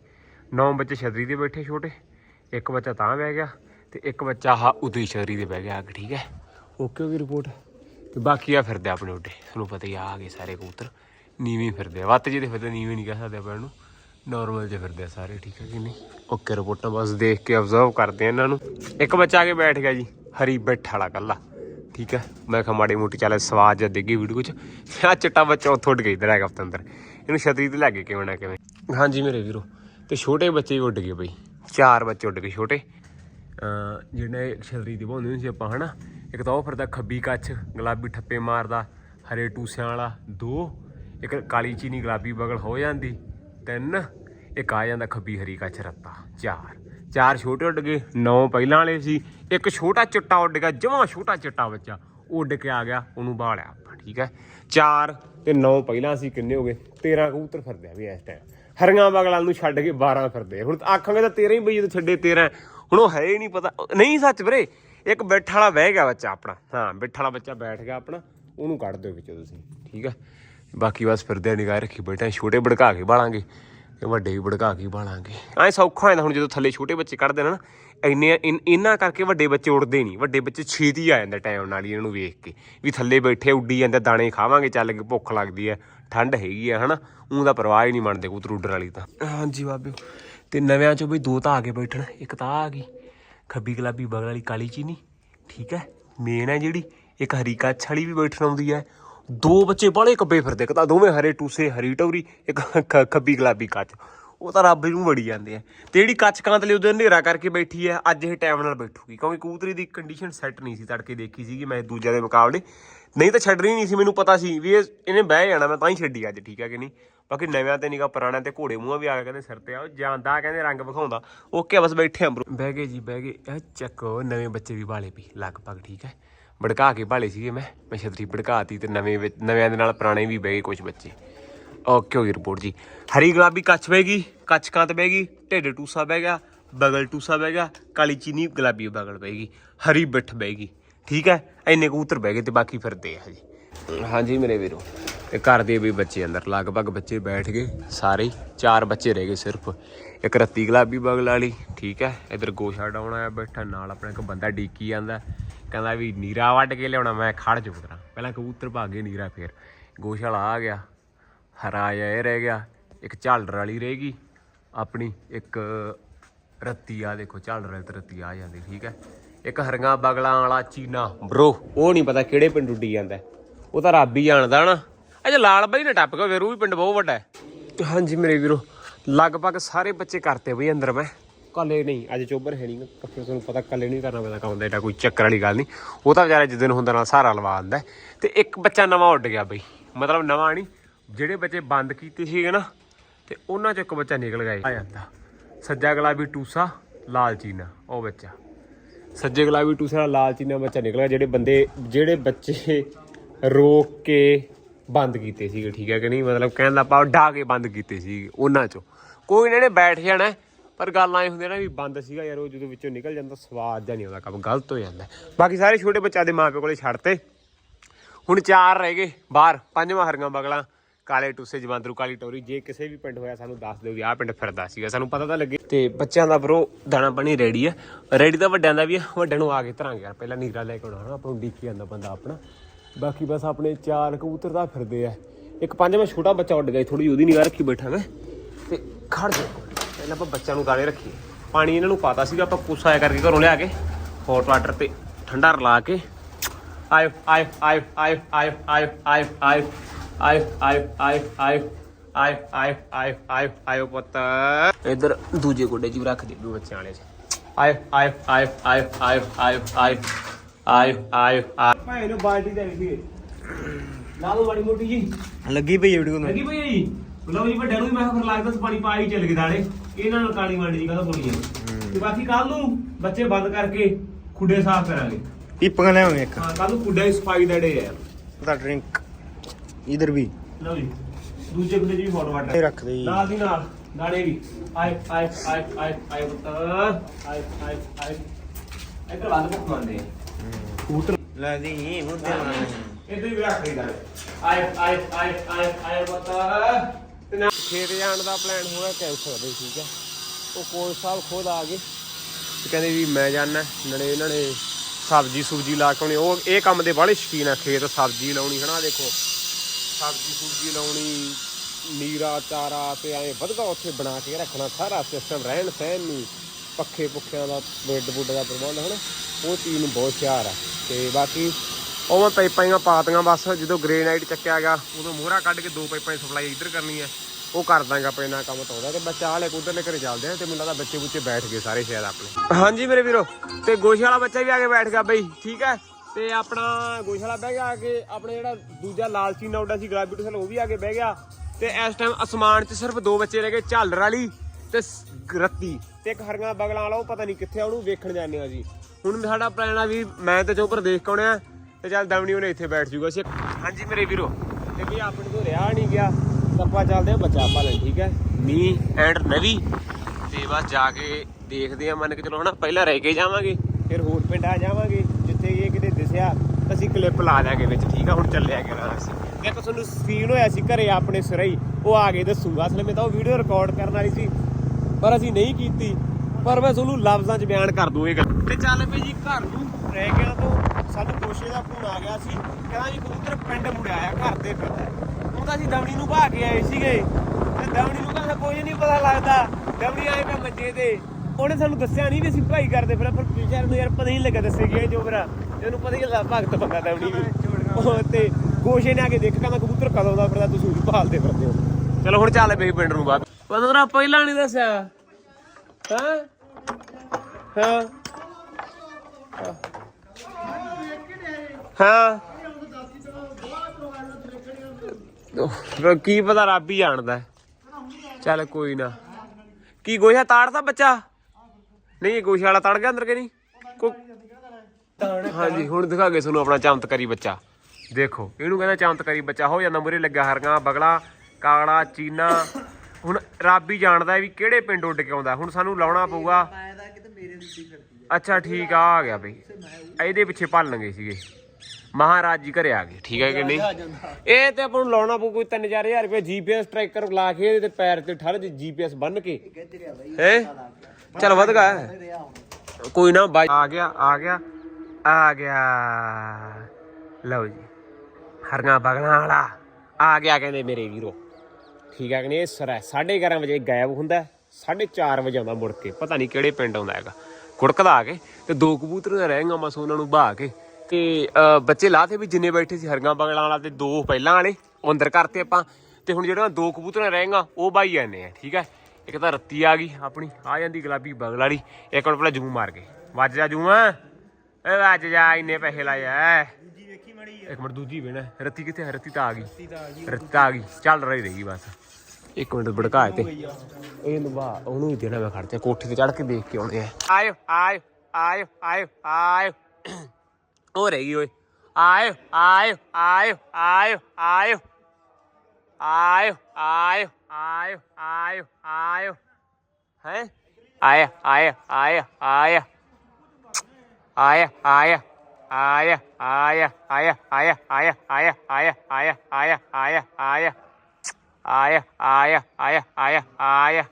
9 ਬੱਚੇ ਛਤਰੀ ਤੇ ਬੈਠੇ ਛੋਟੇ ਇੱਕ ਬੱਚਾ ਤਾਂ ਬਹਿ ਗਿਆ ਤੇ ਇੱਕ ਬੱਚਾ ਆਹ ਉਦੋਂ ਹੀ ਛਤਰੀ ਤੇ ਬਹਿ ਗਿਆ ਅੱਗ ਠੀਕ ਹੈ? ਓਕੇ ਹੋ ਗਈ ਰਿਪੋਰਟ ਤੇ ਬਾਕੀ ਆ ਫਿਰਦੇ ਆਪਣੇ ਉੱਡੇ ਤੁਹਾਨੂੰ ਪਤਾ ਹੀ ਆ ਆ ਗਏ ਸਾਰੇ ਕਬੂਤਰ। ਨੀਵੇਂ ਫਿਰਦੇ ਆ ਵੱਤ ਜਿਹਦੇ ਫਿਰਦੇ ਨੀਵੇਂ ਨਹੀਂ ਕਹਿ ਸਕਦੇ ਆਪਾਂ ਇਹਨੂੰ। ਨਾਰਮਲ ਜਿਹੇ ਫਿਰਦੇ ਆ ਸਾਰੇ ਠੀਕ ਹੈ ਕਿ ਨਹੀਂ? ਓਕੇ ਰਿਪੋਰਟਾਂ ਬਸ ਦੇਖ ਕੇ ਆਬਜ਼ਰਵ ਕਰਦੇ ਆ ਇਹਨਾਂ ਨੂੰ। ਇੱਕ ਬੱਚਾ ਆ ਕੇ ਬੈਠ ਗਿਆ ਜੀ ਹਰੀ ਬੈਠ ਵਾਲਾ ਕੱਲਾ ਠੀਕ ਹੈ? ਮੈਂ ਕਿਹਾ ਮਾੜੀ ਮੋਟੀ ਚੱਲ ਸਵਾਦ ਜਾਂ ਦੇਗੀ ਵੀਡੀਓ ਚ। ਆ ਚਿੱਟਾ ਬੱਚਾ ਉੱਥੋਂ ਉੱਡ ਗਿਆ ਇਧਰ ਹੈਗਾ ਪਤੰਦਰ ਇਹਨੂੰ ਛਤਰੀ ਤੇ ਲੈ ਕੇ ਕਿਵੇਂ ਨਾ ਕਿਵੇਂ। ਹਾਂਜੀ ਮੇਰੇ ਵੀਰੋ। ਤੇ ਛੋਟੇ ਬੱਚੇ ਵੀ ਉੱਡ ਗਏ ਬਈ। ਚਾਰ ਬੱਚੇ ਉੱਡ ਗਏ ਛੋਟੇ। ਜਿਹੜੇ ਛਤਰੀ ਦੀ ਬਣਾਉਂਦੇ ਹੁੰਦੇ ਸੀ ਆਪਾਂ ਹਨਾ? ਇੱਕ ਤਾਂ ਉਹ ਫਿਰਦਾ ਖੱਬੀ ਕੱਛ ਗੁਲਾਬੀ ਠੱਪੇ ਮਾਰਦਾ ਹਰੇ ਟੂਸਿਆਂ ਵਾਲਾ ਦੋ ਇੱਕ ਕਾਲੀ ਚੀਨੀ ਗੁਲਾਬੀ ਬਗਲ ਹੋ ਜਾਂਦੀ ਤਿੰਨ ਇੱਕ ਆ ਜਾਂਦਾ ਖੱਬੀ ਹਰੀ ਕੱਛ ਰੱਤਾ ਚਾਰ। ਚਾਰ ਛੋਟੇ ਉੱਡ ਗਏ ਨੌ ਪਹਿਲਾਂ ਵਾਲੇ ਸੀ ਇੱਕ ਛੋਟਾ ਚਿੱਟਾ ਉੱਡ ਗਿਆ ਜਮਾਂ ਛੋਟਾ ਚਿੱਟਾ ਬੱਚਾ ਉੱਡ ਕੇ ਆ ਗਿਆ ਉਹਨੂੰ ਬਾਲਿਆ ਆਪਾਂ ਠੀਕ ਹੈ? ਚਾਰ ਤੇ ਨੌ ਪਹਿਲਾਂ ਸੀ ਕਿੰਨੇ ਹੋ ਗਏ? 13 ਕਬੂਤਰ ਫਿਰਦੇ ਆ ਵੀ ਇਸ ਟਾਈਮ ਹਰੀਆਂ ਬਗਲਾਂ ਨੂੰ ਛੱਡ ਕੇ 12 ਫਿਰਦੇ ਹੁਣ ਆਖਾਂਗੇ ਤਾਂ 13 ਹੀ ਬਈ ਜਦੋਂ ਛੱਡੇ 13 ਹੁਣ ਉਹ ਹੈ ਹੀ ਨਹੀਂ ਪਤਾ। ਨਹੀਂ ਸੱਚ ਵੀਰੇ, ਇੱਕ ਬੈਠ ਵਾਲਾ ਬਹਿ ਗਿਆ ਬੱਚਾ ਆਪਣਾ। ਹਾਂ, ਬੈਠ ਵਾਲਾ ਬੱਚਾ ਬੈਠ ਗਿਆ ਆਪਣਾ। ਉਹਨੂੰ ਕੱਢ ਦਿਓ ਵਿੱਚੋਂ ਤੁਸੀਂ, ਠੀਕ ਆ? ਬਾਕੀ ਬਸ ਫਿਰਦੇ ਨਿਗਾਹ ਰੱਖੀ ਬੈਠਾ, ਛੋਟੇ ਭੜਕਾ ਕੇ ਬਾਲਾਂਗੇ ਤੇ ਵੱਡੇ ਵੀ ਭੜਕਾ ਕੇ ਬਾਲਾਂਗੇ। ਐ ਸੌਖਾ ਹੋ ਜਾਂਦਾ ਹੁਣ ਜਦੋਂ ਥੱਲੇ ਛੋਟੇ ਬੱਚੇ ਕੱਢਦੇ ਨੇ ਨਾ, ਇੰਨੇ ਇਨ- ਇਹਨਾਂ ਕਰਕੇ ਵੱਡੇ ਬੱਚੇ ਉੱਡਦੇ ਨਹੀਂ। ਵੱਡੇ ਬੱਚੇ ਛੇਤੀ ਆ ਜਾਂਦੇ ਟਾਈਮ ਨਾਲ ਹੀ ਇਹਨਾਂ ਨੂੰ ਵੇਖ ਕੇ। ਵੀ ਥੱਲੇ ਬੈਠੇ ਉੱਡੀ ਜਾਂਦੇ, ਦਾਣੇ ਖਾਵਾਂਗੇ, ਚੱਲ ਕੇ ਭੁੱਖ ਲੱਗਦੀ ਹੈ। ਠੰਡ ਹੈਗੀ ਆ, ਹਨਾ? ਉਹ ਦਾ ਪਰਵਾਹ ਹੀ ਨਹੀਂ ਮੰਨਦੇ ਕਬੂਤਰ ਉੱਡਣ ਵਾਲੀ ਤਾਂ। ਹਾਂਜੀ ਬਾਬਿਓ। ਤੇ ਨਵਿਆਂ ਚੋਂ ਬਈ ਦੋ ਤਾਂ ਆ ਕੇ ਬੈਠਣ, ਇੱਕ ਤਾਂ ਆ ਗਈ। ਖੱਬੀ ਗੁਲਾਬੀ ਬਗਲ ਵਾਲੀ ਕਾਲੀ ਚੀਨੀ, ਠੀਕ ਹੈ? ਮੇਨ ਹੈ ਜਿਹੜੀ, ਇੱਕ ਹਰੀ ਕੱਛ ਵਾਲੀ ਵੀ ਬੈਠਣ ਆਉਂਦੀ ਹੈ। ਦੋ ਬੱਚੇ ਬਾਲੇ ਕੱਬੇ ਫਿਰਦੇ, ਇੱਕ ਤਾਂ ਦੋਵੇਂ ਹਰੇ ਟੂਸੇ, ਹਰੀ ਟੌਰੀ, ਇੱਕ ਖ- ਖੱਬੀ ਗੁਲਾਬੀ ਕੱਚ। ਉਹ ਤਾਂ ਰੱਬ ਨੂੰ ਵੜੀ ਜਾਂਦੇ ਆ। ਤੇ ਜਿਹੜੀ ਕੱਚ ਕਾਂਤਲੇ ਉਹਦੇ ਹਨੇਰਾ ਕਰਕੇ ਬੈਠੀ ਹੈ, ਅੱਜ ਇਹ ਟਾਈਮ ਨਾਲ ਬੈਠੂਗੀ। ਕਿਉਂਕਿ ਕਬੂਤਰੀ ਦੀ ਕੰਡੀਸ਼ਨ ਸੈੱਟ ਨਹੀਂ ਸੀ, ਤੜਕੇ ਦੇਖੀ ਸੀਗੀ ਮੈਂ ਦੂਜਿਆਂ ਦੇ ਮੁਕਾਬਲੇ। ਨਹੀਂ ਤਾਂ ਛੱਡਣੀ ਨਹੀਂ ਸੀ, ਮੈਨੂੰ ਪਤਾ ਸੀ ਵੀ ਇਹ ਇਹਨੇ ਬਹਿ ਜਾਣਾ, ਮੈਂ ਤਾਂ ਹੀ ਛੱਡੀ ਅੱਜ, ਠੀਕ ਹੈ ਕਿ ਨਹੀਂ? ਬਾਕੀ ਨਵਿਆਂ ਤੇ ਨਿਗਾ ਪੁਰਾਣਿਆਂ ਤੇ ਘੋੜੇ ਮੂੰਹਾਂ ਵੀ ਆ ਕੇ ਕਹਿੰਦੇ ਸਿਰ ਤੇ ਆ, ਉਹ ਜਾਂਦਾ, ਕਹਿੰਦੇ ਰੰਗ ਵਿਖਾਉਂਦਾ। ਓਕੇ, ਬਸ ਬੈਠੇ ਆ ਬਹਿ ਗਏ ਜੀ, ਬਹਿ ਗਏ। ਇਹ ਚੱਕੋ, ਨਵੇਂ ਬੱਚੇ ਵੀ ਬਾਲੇ ਪਈ ਲਗਭਗ, ਠੀਕ ਹੈ? ਭੜਕਾ ਕੇ ਬਾਲੇ ਸੀਗੇ ਮੈਂ ਮੈਂ ਛਤਰੀ ਭੜਕਾਤੀ ਤੇ ਨਵੇਂ ਵਿੱਚ, ਨਵਿਆਂ ਦੇ ਨਾਲ ਪੁਰਾਣੇ ਵੀ ਬਹਿ ਗਏ ਕੁਝ ਬੱਚੇ। ਓਕੇ, ਹੋ ਗਈ ਰਿਪੋਰਟ ਜੀ। ਹਰੀ ਗੁਲਾਬੀ ਕੱਚ ਬਹਿ ਗਈ, ਕੱਚ ਕਾਂਤ ਬਹਿ ਗਈ, ਢਿੱਡ ਟੂਸਾ ਬਹਿ ਗਿਆ, ਬਗਲ ਟੂਸਾ ਬਹਿ ਗਿਆ, ਕਾਲੀ ਚੀਨੀ ਗੁਲਾਬੀ ਬਗਲ ਬਹਿ ਗਈ, ਹਰੀ ਬਿੱਠ ਬਹਿ ਗਈ। ਠੀਕ ਹੈ? ਇੰਨੇ ਕਬੂਤਰ ਬਹਿ ਗਏ ਤੇ ਬਾਕੀ ਫਿਰਦੇ ਆ ਹਜੇ। ਹਾਂਜੀ ਮੇਰੇ ਵੀਰੋ ਤੇ ਘਰ ਦੇ ਵੀ ਬੱਚੇ ਅੰਦਰ, ਲਗਭਗ ਬੱਚੇ ਬੈਠ ਗਏ, ਸਾਰੇ ਹੀ। ਚਾਰ ਬੱਚੇ ਰਹਿ ਗਏ ਸਿਰਫ। ਇੱਕ ਰੱਤੀ ਗੁਲਾਬੀ ਬਗਲ ਵਾਲੀ, ਠੀਕ ਹੈ? ਇਧਰ ਗੋਸ਼ਾ ਡਾਉਣ ਆਇਆ ਬੈਠਾ, ਨਾਲ ਆਪਣਾ ਇੱਕ ਬੰਦਾ ਡੀਕੀ ਜਾਂਦਾ। ਕਹਿੰਦਾ ਵੀ ਨੀਰਾ ਵੱਢ ਕੇ ਲਿਆਉਣਾ, ਮੈਂ ਖੜ ਜਾ ਕਰਾਂ ਪਹਿਲਾਂ ਕਬੂਤਰ ਭਾਗੇ ਨੀਰਾ ਫੇਰ। ਗੋਸ਼ਾ ਆ ਗਿਆ, ਹਰਾ ਜਿਹਾ ਇਹ ਰਹਿ ਗਿਆ, ਇੱਕ ਝਾਲਰ ਵਾਲੀ ਰਹਿ ਗਈ, ਆਪਣੀ ਇੱਕ ਰੱਤੀ ਆ, ਦੇਖੋ ਝਾਲਰ ਵਾਲੀ ਤੇ ਰੱਤੀ ਆ ਜਾਂਦੀ, ਠੀਕ ਹੈ? ਇੱਕ ਹਰੀਆਂ ਬਗਲਾਂ ਵਾਲਾ ਚੀਨਾ। ਬ్రో ਉਹ ਨਹੀਂ ਪਤਾ ਕਿਹੜੇ ਪਿੰਡ ਉੱਡੀ ਜਾਂਦਾ ਉਹ ਤਾਂ ਰੱਬ ਹੀ ਜਾਣਦਾ ਨਾ। ਅਜੇ ਲਾਲ ਬਾਈ ਨੇ ਟੱਪ ਕੇ, ਫਿਰ ਵੀ ਪਿੰਡ ਬਹੁਤ ਵੱਡਾ ਹੈ। ਹਾਂਜੀ ਮੇਰੇ ਵੀਰੋ, ਲਗਭਗ ਸਾਰੇ ਬੱਚੇ ਕਰਤੇ ਬਈ ਅੰਦਰ ਮੈਂ। ਕੱਲੇ ਨਹੀਂ, ਅੱਜ ਚੋਬਰ ਹੈ ਨਹੀਂ। ਕੱਪੜੇ ਤੁਹਾਨੂੰ ਪਤਾ ਕੱਲੇ ਨਹੀਂ ਕਰਨਾ ਪੈਂਦਾ ਕੰਮ ਦਾ ਏਡਾ ਕੋਈ ਚੱਕਰ ਵਾਲੀ ਗੱਲ ਨਹੀਂ। ਉਹ ਤਾਂ ਵਿਚਾਰਾ ਜਿੱਦਨ ਹੁੰਦਾ ਨਾਲ ਸਹਾਰਾ ਲਵਾ ਦਿੰਦਾ ਤੇ ਇੱਕ ਬੱਚਾ ਨਵਾਂ ਉੱਡ ਗਿਆ ਬਈ। ਮਤਲਬ ਨਵਾਂ ਨਹੀਂ, ਜਿਹੜੇ ਬੱਚੇ ਬੰਦ ਕੀਤੇ ਸੀਗੇ ਨਾ, ਤੇ ਉਹਨਾਂ ਚੋਂ ਇੱਕ ਬੱਚਾ ਨਿਕਲ ਗਿਆ ਆ ਜਾਂਦਾ। ਸੱਜਾ ਗੁਲਾਬੀ ਟੂਸਾ, ਲਾਲ ਚੀਨਾ, ਉਹ ਬੱਚਾ। ਸੱਜੇ ਗੁਲਾਬੀ ਟੂਸਾ ਨਾਲ ਲਾਲ ਚੀਨਾ ਬੱਚਾ ਨਿਕਲਿਆ, ਜਿਹੜੇ ਬੰਦੇ, ਜਿਹੜੇ ਬੱਚੇ ਰੋਕ ਕੇ ਬੰਦ ਕੀਤੇ ਸੀਗੇ, ਠੀਕ ਹੈ ਕਿ ਨਹੀਂ? ਮਤਲਬ ਕਹਿਣ ਦਾ ਭਾਵ ਢਾ ਕੇ ਬੰਦ ਕੀਤੇ ਸੀਗੇ, ਉਹਨਾਂ ਚੋਂ। ਕੋਈ ਨਾ ਇਹਨੇ ਬੈਠ ਜਾਣਾ ਪਰ ਗੱਲਾਂ ਇਹ ਹੁੰਦੀਆਂ ਨਾ ਵੀ ਬੰਦ ਸੀਗਾ, ਯਾਰ ਉਹ ਜਦੋਂ ਵਿੱਚੋਂ ਨਿਕਲ ਜਾਂਦਾ, ਸਵਾਦ ਜਾਂ ਨਹੀਂ ਆਉਂਦਾ, ਕੰਮ ਗਲਤ ਹੋ ਜਾਂਦਾ ਬਾਕੀ ਸਾਰੇ ਛੋਟੇ ਬੱਚਾ ਦੇ ਮਾਪੇ ਕੋਲੇ ਛੱਡਤੇ ਹੁਣ ਚਾਰ ਰਹਿ ਗਏ, ਬਾਹਰ, ਪੰਜਵਾਂ ਹਰੀਆਂ ਬਗਲਾਂ। ਕਾਲੇ ਟੂਸੇ ਜਵੰਦਰੂ ਕਾਲੀ ਟੋਰੀ, ਜੇ ਕਿਸੇ ਵੀ ਪਿੰਡ ਹੋਇਆ ਸਾਨੂੰ ਦੱਸ ਦਿਓ ਵੀ ਆਹ ਪਿੰਡ ਫਿਰਦਾ ਸੀਗਾ, ਸਾਨੂੰ ਪਤਾ ਤਾਂ ਲੱਗੇ। ਤੇ ਬੱਚਿਆਂ ਦਾ ਬਰੋ, ਦਾਣਾ ਪਾਣੀ ਰੈਡੀ ਹੈ ਰੈਡੀ ਤਾਂ ਵੱਡਿਆਂ ਦਾ ਵੀ ਆ, ਵੱਡਿਆਂ ਨੂੰ ਆ ਕੇ ਧਰਾਂਗੇ ਯਾਰ, ਪਹਿਲਾਂ ਨੀਰਾ ਲੈ ਕੇ ਆਉਣਾ ਹਨਾ ਆਪਾਂ ਨੂੰ ਡੀਕੀ ਜਾਂਦਾ ਬੰਦਾ ਆਪਣਾ। ਬਾਕੀ ਬਸ ਆਪਣੇ ਚਾਰ ਕਬੂਤਰ ਦਾ ਫਿਰਦੇ ਆ। ਇੱਕ ਪੰਜਵਾਂ ਛੋਟਾ ਬੱਚਾ ਉੱਡ ਗਿਆ ਥੋੜੀ ਉਹਦੀ ਨਿਗਾਹ ਰੱਖੀ ਬੈਠਾ ਮੈਂ। ਤੇ ਖੜ ਜਾ ਪਹਿਲਾਂ ਆਪਾਂ ਬੱਚਿਆਂ ਨੂੰ ਦਾਣੇ ਰੱਖੀਏ। ਪਾਣੀ ਇਹਨਾਂ ਨੂੰ ਪਾਤਾ ਸੀਗਾ, ਆਪਾਂ ਕੁੱਸਾ ਆਇਆ ਕਰਕੇ ਘਰੋਂ ਲਿਆ ਕੇ ਹੌਟ ਵਾਟਰ ਤੇ ਠੰਡਾ ਰਲਾ ਕੇ। ਆਇਓ ਆਇਓ ਆਇਓ ਆਇਓ ਆਇਓ ਆਇਓ ਆਇਓ। ਆਇਓ ਆਇਓ ਆਇਓ ਆਇਓ ਆਇਓ ਆਇਓ ਆਇਓ ਆਇਓ ਆਇਓ ਆਇਓ ਪੁੱਤ ਇਧਰ ਦੂਜੇ ਗੋਡੇ ਜੀ ਰੱਖ ਦੇ ਦੂ ਬੱਚਿਆਂ ਵਾਲੇ ਚ ਆਇਓ ਆਇਓ ਆਇਓ ਆਇਓ ਆਇਓ ਆਇਓ ਆਇਓ ਆਇਓ ਆਇਓ ਆਇਓ ਭਾਈ ਨੂੰ ਬਾਲਟੀ ਦੇ ਵੀ ਲਾ ਦੋ ਮਾੜੀ ਮੋਟੀ ਜੀ ਲੱਗੀ ਪਈ ਵੀਡੀਓ ਨੂੰ ਲੱਗੀ ਪਈ ਹੈ ਜੀ ਲਓ ਜੀ ਵੱਡਿਆਂ ਨੂੰ ਵੀ ਮੈਂ ਕਿਹਾ ਫਿਰ ਲੱਗਦਾ ਸੀ ਪਾਣੀ ਪਾ ਹੀ ਚੱਲ ਗਏ ਦਾਣੇ ਇਹਨਾਂ ਨਾਲ ਕਾਣੀ ਮਾਂਡੀ ਜੀ ਕਹਦਾ ਸੁਣੀ ਹੈ ਤੇ ਬਾਕੀ ਕੱਲ ਨੂੰ ਬੱਚੇ ਬੰਦ ਕਰਕੇ ਖੁੱਡੇ ਸਾਫ਼ ਕਰਾਂਗੇ ਪੀਪਾਂ ਲਿਆਵਾਂਗੇ ਇੱਕ ਹਾਂ ਕੱਲ ਨੂੰ ਖੁੱਡੇ ਦੀ ਸਫ਼ਾਈ ਦਾ ਡੇ ਹੈ ਦਾ ਡਰਿੰਕ ਇਧਰ ਵੀ। ਲਓ ਜੀ ਦੂਜੇ 'ਚ ਵੀ ਫੋਟੋ ਇਹ ਵਾਟਰ ਰੱਖ ਦੇ ਜੀ। ਨਾਲ ਦੀ ਨਾਲ ਦਾਣੇ ਵੀ। ਆਏ ਆਏ ਆਏ ਆਏ ਆਏ ਪੁੱਤ। ਆਏ ਆਏ ਆਏ। ਇੱਧਰ ਵੱਧ ਭੁੱਖ ਮੰਨਦੇ ਸਕੂਟਰ ਲੈ ਦੀ ਮੁੱਦੇ ਮਾਰਨੇ ਇੱਧਰ ਵੀ ਰੱਖ ਦੇ ਆਏ ਆਏ ਆਏ ਖੇਤ ਜਾਣ ਦਾ ਪਲਾਨ ਕੈਂਸਲ ਠੀਕ ਹੈ ਉਹ ਕੋਚ ਸਾਹਿਬ ਖੁਦ ਆ ਗਏ। ਤੇ ਕਹਿੰਦੇ ਵੀ ਮੈਂ ਜਾਣਾ ਨੜੇ ਇਹਨਾਂ ਨੇ ਸਬਜ਼ੀ ਸੁਬਜੀ ਲਾ ਕੇ ਆਉਣੀ। ਉਹ ਇਹ ਕੰਮ ਦੇ ਬਾਹਲੇ ਸ਼ੌਕੀਨ ਆ ਖੇਤ ਸਬਜ਼ੀ ਲਾਉਣੀ ਹਨਾ ਦੇਖੋ। ਸਬਜ਼ੀ ਸੁਬਜੀ ਲਾਉਣੀ ਨੀਰਾ ਚਾਰਾ ਤੇ ਐਂ ਵਧਗਾ ਉੱਥੇ ਬਣਾ ਕੇ ਰੱਖਣਾ, ਸਾਰਾ ਸਿਸਟਮ ਰਹਿਣ ਸਹਿਣ ਨੂੰ ਪੱਖੇ ਪੁੱਖਿਆਂ ਦਾ ਬੈੱਡ ਬੁੱਡ ਦਾ ਪ੍ਰਬੰਧ ਹਨਾ, ਉਹ ਚੀਜ਼ ਨੂੰ ਬਹੁਤ ਹੁਸ਼ਿਆਰ ਆ। ਤੇ ਬਾਕੀ ਉਹ ਮੈਂ ਪਾਈਪਾਂ ਪਾਤੀਆਂ ਬਸ, ਜਦੋਂ ਗ੍ਰੇਨਾਈਟ ਚੱਕਿਆ ਗਿਆ, ਉਦੋਂ ਮੋਹਰਾ ਕੱਢ ਕੇ ਦੋ ਪਾਈਪਾਂ ਦੀ ਸਪਲਾਈ ਇੱਧਰ ਕਰਨੀ ਹੈ ਉਹ ਕਰ ਦਾਂਗਾ ਆਪਣੇ ਨਾਲ ਕੰਮ ਤਾਂ ਤੇ ਬੱਚਾ ਹਾਲੇ ਉਧਰਲੇ ਘਰੇ ਚੱਲਦੇ ਆ, ਤੇ ਮੈਨੂੰ ਲੱਗਦਾ ਬੱਚੇ ਬੁੱਚੇ ਬੈਠ ਗਏ ਸਾਰੇ ਸ਼ਾਇਦ ਆਪਣੇ। ਹਾਂਜੀ ਮੇਰੇ ਵੀਰੋ, ਤੇ ਗੋਸ਼ੇ ਵਾਲਾ ਬੱਚਾ ਵੀ ਆ ਕੇ ਬੈਠ ਗਿਆ ਬਈ, ਠੀਕ ਹੈ? ਤੇ ਆਪਣਾ ਗੋਸ਼ਾਲਾ ਬਹਿ ਗਿਆ ਆ ਕੇ, ਆਪਣੇ ਜਿਹੜਾ ਦੂਜਾ ਲਾਲਚੀ ਨੌਡਾ ਸੀ, ਗੁਲਾਬੀ ਉਹ ਵੀ ਆ ਕੇ ਬਹਿ ਗਿਆ। ਤੇ ਇਸ ਟਾਈਮ ਅਸਮਾਨ 'ਚ ਸਿਰਫ ਦੋ ਬੱਚੇ ਰਹਿ ਗਏ, ਝਾਲਰ ਵਾਲੀ ਤੇ ਰੱਤੀ। ਤੇ ਇੱਕ ਹਰੀਆਂ ਬਗਲਾਂ ਵਾਲਾ, ਉਹ ਪਤਾ ਨਹੀਂ ਕਿੱਥੇ ਆ, ਉਹਨੂੰ ਵੇਖਣ ਜਾਂਦੇ ਆ ਜੀ। ਹੁਣ ਸਾਡਾ ਪਲਾਨ ਆ ਵੀ ਮੈਂ ਤੇ ਚੋਪਰ ਦੇਖ ਕੇ ਆਉਣੇ ਆ, ਤੇ ਚੱਲ ਦਮਣੀ ਉਹਨੇ ਇੱਥੇ ਬੈਠ ਜੂਗਾ। ਸੀ ਹਾਂਜੀ ਮੇਰੇ ਵੀਰੋ, ਤੇ ਵੀ ਆਪਣੇ ਤੋਂ ਰਿਹਾ ਨਹੀਂ ਗਿਆ। ਆਪਾਂ ਚੱਲਦੇ ਆ, ਬੱਚਾ ਪਾਲਣ ਠੀਕ ਹੈ? ਮੀ ਐਂਡ ਨਵੀ। ਤੇ ਬਸ ਜਾ ਕੇ ਦੇਖਦੇ ਆ, ਮੰਨ ਕੇ ਚਲੋ ਹਨਾ, ਪਹਿਲਾਂ ਰਹਿ ਕੇ ਜਾਵਾਂਗੇ, ਫਿਰ ਹੋਰ ਪਿੰਡ ਆ ਜਾਵਾਂਗੇ। ਜਿੱਥੇ ਅਸੀਂ ਕਲਿੱਪ ਲਾ ਦਿਆਂਗੇ ਵਿੱਚ, ਠੀਕ ਆ? ਹੁਣ ਚੱਲਿਆ ਗਿਆ ਅਸੀਂ। ਇੱਕ ਤੁਹਾਨੂੰ ਸੀਨ ਹੋਇਆ ਸੀ ਘਰੇ ਆਪਣੇ ਸਿਰੇ ਉਹ ਆ ਕੇ ਦੱਸੂਗਾ। ਅਸਲ ਵਿੱਚ ਤਾਂ ਉਹ ਵੀਡੀਓ ਰਿਕਾਰਡ ਕਰਨ ਵਾਲੀ ਸੀ, ਪਰ ਅਸੀਂ ਨਹੀਂ ਕੀਤੀ। ਪਰ ਮੈਂ ਤੁਹਾਨੂੰ ਲਫ਼ਜ਼ਾਂ 'ਚ ਬਿਆਨ ਕਰ ਦੂੰ ਇਹ ਗੱਲ। ਤੇ ਚੱਲ ਪਈ ਜੀ, ਘਰ ਨੂੰ ਰਹਿ ਗਿਆ ਤੋਂ। ਸਾਨੂੰ ਗੋਸ਼ੇ ਦਾ ਫੋਨ ਆ ਗਿਆ ਸੀ। ਕਹਿੰਦਾ ਜੀ, ਕਬੂਤਰ ਪਿੰਡ ਮੁੜਿਆ ਆ, ਘਰ ਦੇ ਫਿਰਦਾ ਹੈ। ਤਾਂ ਅਸੀਂ ਦਮਣੀ ਨੂੰ ਭਾ ਕੇ ਆਏ ਸੀਗੇ। ਤੇ ਦਮਣੀ ਨੂੰ ਕਹਿੰਦਾ ਕੋਈ ਨਹੀਂ ਪਤਾ ਲੱਗਦਾ। ਦਵਣੀ ਆਏ ਪਿਆ ਮੰਜੇ ਤੇ। ਉਹਨੇ ਸਾਨੂੰ ਦੱਸਿਆ ਨਹੀਂ ਵੀ ਅਸੀਂ ਭਾਈ ਕਰਦੇ ਫਿਰ ਪਰ ਵਿਚਾਰ ਨੂੰ ਯਾਰ ਪਤਾ ਨਹੀਂ ਲੱਗਾ ਦੱਸੇ ਗਏ ਜੋ ਮੇਰਾ। ਇਹਨੂੰ ਪਤਾ ਹੀ ਲੱਗਾ ਭਗਤ ਬੰਦਾ ਦਵਣੀ ਵੀ ਉਹ ਤੇ ਗੋਸ਼ੇ ਨੇ ਆ ਕੇ ਦੇਖ ਕਹਿੰਦਾ ਕਬੂਤਰ ਕਦੋਂ ਦਾ ਫਿਰਦਾ ਤੁਸੀਂ ਵੀ ਭਾਲਦੇ ਫਿਰਦੇ ਹੋ। ਚਲੋ ਹੁਣ ਚੱਲ ਬਈ ਪਿੰਡ ਨੂੰ ਬਾਅਦ ਪਤਾ ਪਹਿਲਾਂ ਨਹੀਂ ਦੱਸਿਆ। ਹਾਂ? ਹਾਂ? ਕੀ ਪਤਾ ਰੱਬ ਹੀ ਜਾਣਦਾ। ਚੱਲ ਕੋਈ ਨਾ। ਕੀ ਗੋਸ਼ਾ ਤਾੜਦਾ ਬੱਚਾ? ਨਹੀਂ ਗੋਸ਼ਾ ਵਾਲਾ ਤੜ ਗਿਆ ਅੰਦਰ ਕਿ ਨਹੀਂ? ਕੋ ਹਾਂਜੀ ਹੁਣ ਦਿਖਾਗੇ ਤੁਹਾਨੂੰ ਆਪਣਾ ਚਮਤਕਾਰੀ ਬੱਚਾ। ਦੇਖੋ ਇਹਨੂੰ ਕਹਿੰਦਾ ਚਮਤਕਾਰੀ ਬੱਚਾ। ਹੋ ਜਾਂਦਾ ਮੁਰੇ ਲੱਗਾ ਹਰਗਾ ਬਗਲਾ ਕਾਲਾ ਚੀਨਾ। ਹੁਣ ਰੱਬ ਹੀ ਜਾਣਦਾ ਵੀ ਕਿਹੜੇ ਪਿੰਡ ਉੱਡ ਕੇ ਆਉਂਦਾ। ਹੁਣ ਸਾਨੂੰ ਲਾਉਣਾ ਪਊਗਾ। ਅੱਛਾ ਠੀਕ ਆ ਆ ਗਿਆ ਬਈ। ਇਹਦੇ ਪਿੱਛੇ ਭਾਲਣਗੇ ਸੀਗੇ। ਮਹਾਰਾਜ ਜੀ ਘਰੇ ਆ ਗਏ। ਠੀਕ ਹੈ ਕਿ ਨਹੀਂ? ਇਹ ਤੇ ਆਪਾਂ ਨੂੰ ਲਾਉਣਾ ਪਊ ਕੋਈ 3-4000 ਰੁਪਏ ਜੀਪੀਐਸ ਟਰੈਕਰ ਲਾ ਕੇ ਇਹਦੇ ਤੇ ਪੈਰ ਤੇ ਠੜ ਜੀਪੀਐਸ ਬੰਨ ਕੇ। ਹੈ? ਚਲ ਵਧ ਗਿਆ ਕੋਈ ਨਾ ਬਾਈ ਆ ਗਿਆ ਆ ਗਿਆ। ਆ ਗਿਆ। ਲਓ ਜੀ ਹਰੀਆਂ ਬਗਲਾਂ ਵਾਲਾ। ਆ ਗਿਆ ਕਹਿੰਦੇ ਮੇਰੇ ਵੀਰੋ। ਠੀਕ ਹੈ ਕਹਿੰਦੇ ਇਹ ਸਰ 11:30 ਵਜੇ ਗਾਇਬ ਹੁੰਦਾ 4:30 ਵਜੇ ਆਉਂਦਾ ਮੁੜ ਕੇ। ਪਤਾ ਨਹੀਂ ਕਿਹੜੇ ਪਿੰਡ ਆਉਂਦਾ ਹੈਗਾ। ਕੁੜਕਦਾ ਆ ਕੇ ਤੇ ਦੋ ਕਬੂਤਰ ਰਹਿ ਗਏ ਮਸ ਉਹਨਾਂ ਨੂੰ ਬਾਹ ਕੇ। ਤੇ ਅਹ, ਬੱਚੇ ਲਾਤੇ ਵੀ ਜਿੰਨੇ ਬੈਠੇ ਸੀ ਹਰੀਆਂ ਬਗਲਾਂ ਵਾਲਾ ਤੇ ਦੋ ਪਹਿਲਾਂ ਵਾਲੇ ਉਹ ਅੰਦਰ ਕਰਤੇ ਆਪਾਂ। ਤੇ ਹੁਣ ਜਿਹੜਾ ਦੋ ਕਬੂਤਰ ਰਹਿਗਾ ਉਹ ਬਾਈ ਜਾਂਦੇ ਆ ਠੀਕ ਹੈ ਇੱਕ ਤਾਂ ਰੱਤੀ ਆ ਗਈ ਆਪਣੀ ਆ ਜਾਂਦੀ ਗੁਲਾਬੀ ਬਗਲ ਵਾਲੀ। ਇੱਕ ਹੁਣ ਪਹਿਲਾਂ ਜੂ ਮਾਰ ਕੇ। ਵੱਜ ਜਾ ਜੂ ਆ ਏ ਵੱਜ ਜਾ ਇੰਨੇ ਪੈਸੇ ਲਾਏ ਐ। ਵੇਖੀ ਮੜੀ ਇੱਕ ਮਿੰਟ ਦੂਜੀ ਵੇਣਾ ਰੱਤੀ ਕਿੱਥੇ ਹੈ? ਰੱਤੀ ਤਾਂ ਆ ਗਈ। ਰੱਤੀ ਤਾਂ ਆ ਗਈ। ਚੱਲ ਰਹੀ ਰਹੀ ਬਸ। ਇੱਕ ਮਿੰਟ ਭੜਕਾਏ ਤੇ ਇਹਨੂੰ ਬਾ ਉਹਨੂੰ ਹੀ ਦੇਣਾ ਮੈਂ ਖੜਤੇ ਕੋਠੇ ਤੇ ਚੜ ਕੇ ਦੇਖ ਕੇ ਆਉਣੇ ਆ। ਆਇਓ ਆਇਓ ਆਇਓ ਆਇਓ ਆਇਓ। ਉਹ ਰਹਿ ਓਏ। ਆਇਓ ਆਇਓ ਆਇਓ ਆਇਓ ਆਇਓ। ਆਇਓ ਆਇਓ ਆਇਓ ਆਇਓ ਆਇਓ। ਹੈ? ਆਇਆ ਆਇਆ ਆਇਆ ਆਇਆ। ਆਇਆ ਆਇਆ ਆਇਆ ਆਇਆ ਆਇਆ ਆਇਆ ਆਇਆ ਆਇਆ ਆਇਆ ਆਇਆ ਆਇਆ ਆਇਆ ਆਇਆ ਆਇਆ ਆਇਆ ਆਇਆ ਆਇਆ ਆਇਆ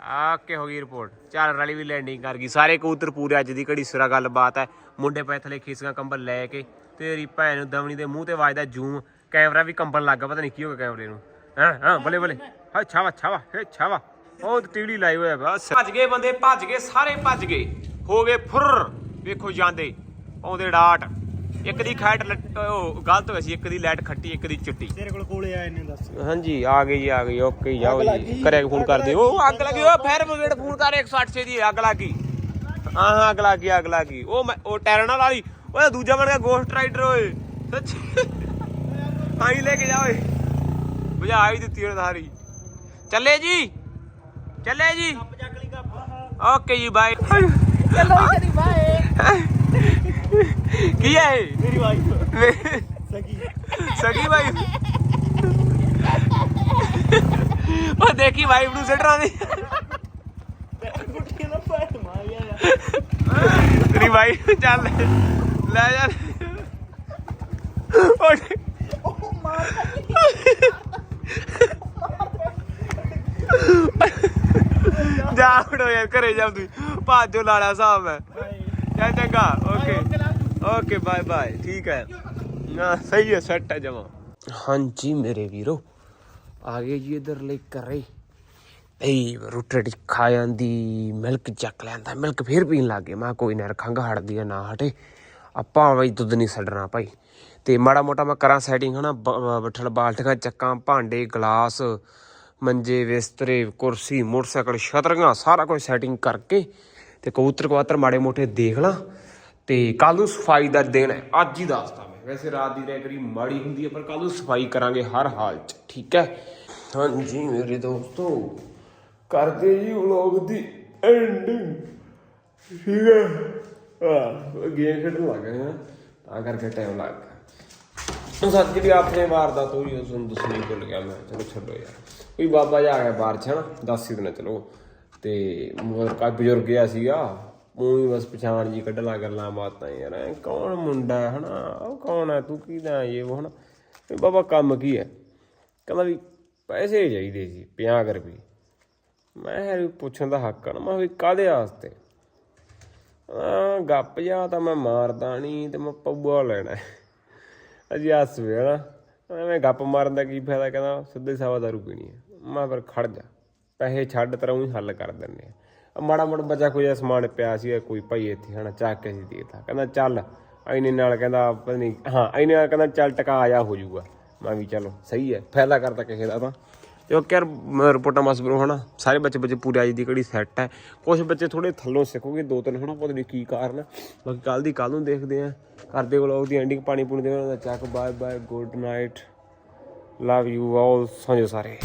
ਆਕੇ ਹੋ ਗਈ ਰਿਪੋਰਟ ਚਾਰ ਵਾਲੀ ਵੀ ਲੈਂਡਿੰਗ ਕਰ ਗਈ ਸਾਰੇ ਕਬੂਤਰ ਪੂਰੇ ਅੱਜ ਦੀ ਘੜੀ ਸਿਰਾ ਗੱਲਬਾਤ ਹੈ ਮੁੰਡੇ ਪੈ ਥਲੇ ਖੀਸੀਆਂ ਕੰਬਲ ਲੈ ਕੇ ਤੇਰੀ ਭੈਣ ਨੂੰ ਦਵਣੀ ਦੇ ਮੂੰਹ ਤੇ ਵੱਜਦਾ ਜੂਮ ਕੈਮਰਾ ਵੀ ਕੰਬਣ ਲੱਗਾ ਪਤਾ ਨਹੀਂ ਕੀ ਹੋ ਗਿਆ ਕੈਮਰੇ ਨੂੰ ਹਾਂ ਹਾਂ ਬਲੇ ਬਲੇ ਹਾਂ ਛਾਵਾ ਛਾਵਾ ਹੇ ਛਾਵਾ ਉਹ ਟੀੜੀ ਲਾਈ ਹੋਇਆ ਬਸ ਭੱਜ ਗਏ ਬੰਦੇ ਭੱਜ ਗਏ ਸਾਰੇ ਭੱਜ ਗਏ ਹੋ ਗਏ ਫੁਰ ਵੇਖੋ ਜਾਂਦੇ ਆਉਂਦੇ ਡਾਟ। ਇੱਕ ਦੀ ਖੈਟ ਲੱਟ- ਉਹ ਗਲਤ ਹੋਈ ਸੀ ਇੱਕ ਦੀ ਲਾਈਟ ਖੱਟੀ ਇੱਕ ਦੀ ਚਿੱਟੀ। ਤੇਰੇ ਕੋਲ ਕੋਲੇ ਆਏ ਨੇ ਦੱਸ। ਹਾਂਜੀ ਆ ਗਈ ਜੀ ਆ ਗਈ ਓਕੇ ਜੀ, ਜਾਓ ਜੀ। ਕਰਿਆ ਫੋਨ ਕਰ ਦਿਓ ਉਹ ਅੱਗ ਲੱਗੀ ਉਹ ਫਾਇਰ ਬ੍ਰਿਗੇਡ ਫੋਨ ਕਰ 108 ਦੀ ਅੱਗ ਲੱਗੀ। ਹਾਂ ਹਾਂ ਅੱਗ ਲੱਗੀ ਅੱਗ ਲੱਗੀ। ਉਹ ਮੈਂ ਉਹ ਟੈਰਨਲ ਵਾਲੀ ਓਏ ਦੂਜਾ ਬਣ ਗਿਆ ਗੋਸਟ ਰਾਈਡਰ ਓਏ। ਸੱਚੀ। ਆਈ ਲੈ ਕੇ ਜਾ ਓਏ। ਬੁਝਾ ਹੀ ਦਿੱਤੀ ਉਹਨੇ ਸਾਰੀ। ਚੱਲੇ ਜੀ। ਚੱਲੇ ਜੀ। ਓਕੇ ਜੀ ਬਾਏ। ਚਲੋ ਕਰੀ ਬਾਏ। ਕੀ ਹੈ ਇਹ? ਮੇਰੀ ਵਾਈਫ ਵੇ- ਸਗੀ। ਸਗੀ ਬਾਈ ਉਹ ਦੇਖੀ ਵਾਈਫ ਨੂੰ ਸਿੱਟਰਾਂ ਦੀ ਗੁੱਟੀ ਨਾ ਪੈਟ ਮਾਰਿਆ ਯਾਰ। ਤੇਰੀ ਵਾਈਫ ਚੱਲ। ਲੈ ਜਾ। ਉਹ ਉਹ ਮਾਰ ਜਾ ਉੜੋ ਯਾਰ ਘਰੇ ਜਾ ਤੂੰ। ਭਾਜੋ ਲਾਲਾ ਸਾਹਿਬ ਮੈਂ ਚੱਲ ਚੰਗਾ ਓਕੇ ਓਕੇ ਬਾਏ ਬਾਏ ਠੀਕ ਹੈ। ਨਾ, ਸਹੀ ਹੈ ਸੈੱਟ ਹੈ ਜਮਾ। ਹਾਂਜੀ ਮੇਰੇ ਵੀਰੋ, ਆ ਗਏ ਜੀ ਇਧਰ ਲਈ ਕਰੇ ਏ ਰੋਟੀ ਖਾ ਜਾਂਦੀ ਮਿਲਕ ਚੱਕ ਲੈਂਦਾ ਮਿਲਕ ਫੇਰ ਪੀਣ ਲੱਗ ਗਿਆ ਮੈਂ ਕਿਹਾ ਕੋਈ ਨਾ ਖੰਗ ਹਟਦੀ ਆ, ਨਾ ਹਟੇ। ਆਪਾਂ ਬਈ ਦੁੱਧ ਨਹੀਂ ਛੱਡਣਾ ਭਾਈ। ਤੇ ਮਾੜਾ ਮੋਟਾ ਮੈਂ ਕਰਾਂ ਸੈਟਿੰਗ ਹਨਾ, ਬ- ਬੱਠਲ ਬਾਲਟੀਆਂ ਚੱਕਾਂ, ਭਾਂਡੇ, ਗਲਾਸ, ਮੰਜੇ, ਬਿਸਤਰੇ, ਕੁਰਸੀ, ਮੋਟਰਸਾਈਕਲ, ਛਤਰੀਆਂ, ਸਾਰਾ ਕੁਝ ਸੈਟਿੰਗ ਕਰਕੇ ਤੇ ਕਬੂਤਰ ਕਵਾਤਰ ਮਾੜੇ ਮੋਟੇ ਦੇਖ ਲਾਂ ਤੇ ਕੱਲ ਨੂੰ ਸਫ਼ਾਈ ਦਾ ਦਿਨ ਹੈ। ਅੱਜ ਹੀ ਦੱਸਦਾ ਮੈਂ। ਵੈਸੇ ਰਾਤ ਦੀ ਰਹਿ ਮਾੜੀ ਹੁੰਦੀ ਹੈ, ਪਰ ਕੱਲ ਨੂੰ ਸਫ਼ਾਈ ਕਰਾਂਗੇ ਹਰ ਹਾਲ 'ਚ, ਠੀਕ ਹੈ? ਹਾਂਜੀ ਮੇਰੇ ਦੋਸਤੋ, ਕਰਦੇ ਜੀ ਵਲੌਗ ਦੀ ਐਂਡਿੰਗ ਠੀਕ ਹੈ? ਆ ਗੇਮ ਖੇਡਣ ਲੱਗ ਗਏ ਹਾਂ, ਤਾਂ ਕਰਕੇ ਟਾਈਮ ਲੱਗ ਗਿਆ। ਉਹ ਸੱਚ ਵੀ ਆਪਣੇ ਵਾਰ ਦਾ ਤੋਂ ਹੀ ਉਸ ਨੂੰ ਦੱਸਣੀ ਭੁੱਲ ਗਿਆ ਮੈਂ। ਚਲੋ ਛੱਡੋ ਯਾਰ। ਕੋਈ ਬਾਬਾ ਜਾ ਆ ਗਿਆ ਬਾਹਰ ਚ ਹਨਾ ਦੱਸ ਹੀ ਦੇਣਾ, ਚਲੋ। ਤੇ ਮਗਰ ਬਜ਼ੁਰਗ ਜਿਹਾ ਸੀਗਾ, ਉਹ ਹੀ ਬਸ ਪਛਾਣ ਜੀ ਕੱਢ ਲਾ ਗੱਲਾਂ ਬਾਤਾਂ ਯਾਰ, ਐ ਕੌਣ ਮੁੰਡਾ ਹੈ ਹਨਾ, ਉਹ ਕੌਣ ਹੈ, ਤੂੰ ਕਿਹਦਾ ਇਹ ਉਹ ਹਨਾ, ਵੀ ਬਾਬਾ ਕੰਮ ਕੀ ਹੈ? ਕਹਿੰਦਾ ਵੀ ਪੈਸੇ ਚਾਹੀਦੇ ਸੀ 50 ਰੁਪਏ। ਮੈਂ ਯਾਰ ਵੀ ਪੁੱਛਣ ਦਾ ਹੱਕ ਆ ਨਾ, ਮੈਂ ਵੀ ਕਾਦੇ ਵਾਸਤੇ? ਆ ਗੱਪ ਜਾ ਤਾਂ ਮੈਂ ਮਾਰਦਾ ਨਹੀਂ ਤੇ ਮੈਂ ਪਊਆ ਲੈਣਾ ਹੈ। ਅਜੀ ਹੱਸ ਵੇ ਨਾ। ਮੈਂ ਗੱਪ ਮਾਰਨ ਦਾ ਕੀ ਫਾਇਦਾ, ਕਹਿੰਦਾ, ਸਿੱਧੇ ਸਾਵਾ ਦਾਰੂ ਪੀਣੀ ਹੈ। ਮੈਂ ਫਿਰ ਖੜ ਜਾ। ਪੈਸੇ ਛੱਡ ਤਰ੍ਹਾਂ ਹੀ ਹੱਲ ਕਰ ਦਿੰਨੇ ਆ। ਮਾੜਾ ਮੋੜਾ ਬਚਾ ਕੋਈ ਸਮਾਨ ਪਿਆ ਸੀ ਕੋਈ ਭਾਈ ਇੱਥੇ ਹਨਾ, ਚੱਕ ਕੇ ਸੀ ਦੇਤਾ। ਕਹਿੰਦਾ ਚੱਲ ਐਨੇ ਨਾਲ ਕਹਿੰਦਾ ਪਤਾ ਨਹੀਂ ਹਾਂ ਐਨੇ ਨਾਲ ਕਹਿੰਦਾ ਚੱਲ ਟਕਾ ਆਇਆ ਹੋ ਜਾਊਗਾ। ਮੈਂ ਵੀ ਚਲੋ, ਸਹੀ ਹੈ, ਫਾਇਦਾ ਕਰਦਾ ਕਿਸੇ ਦਾ ਤਾਂ। ਜੋ ਕਿ ਯਾਰ ਰਿਪੋਰਟਾਂ ਬਸ ਬਰੋ ਹਨਾ, ਸਾਰੇ ਬੱਚੇ ਬੱਚੇ ਪੂਰੇ ਅੱਜ ਦੀ ਘੜੀ ਸੈੱਟ ਹੈ। ਕੁਝ ਬੱਚੇ ਥੋੜੇ ਥੱਲੋਂ ਸਿੱਖੋਗੇ ਦੋ ਤਿੰਨ ਹਨਾ ਪਤਾ ਨਹੀਂ ਕੀ ਕਾਰਨ ਬਾਕੀ ਕੱਲ ਦੀ ਕੱਲ ਨੂੰ ਦੇਖਦੇ ਆ। ਕਰਦੇ ਵਲੋਗ ਦੀ ਐਂਡਿੰਗ ਪਾਣੀ ਪੂਣੀ ਦੇ ਉਹਨਾਂ ਦਾ ਚੱਕ bye bye good night love you all ਸੌਂਜੋ ਸਾਰੇ।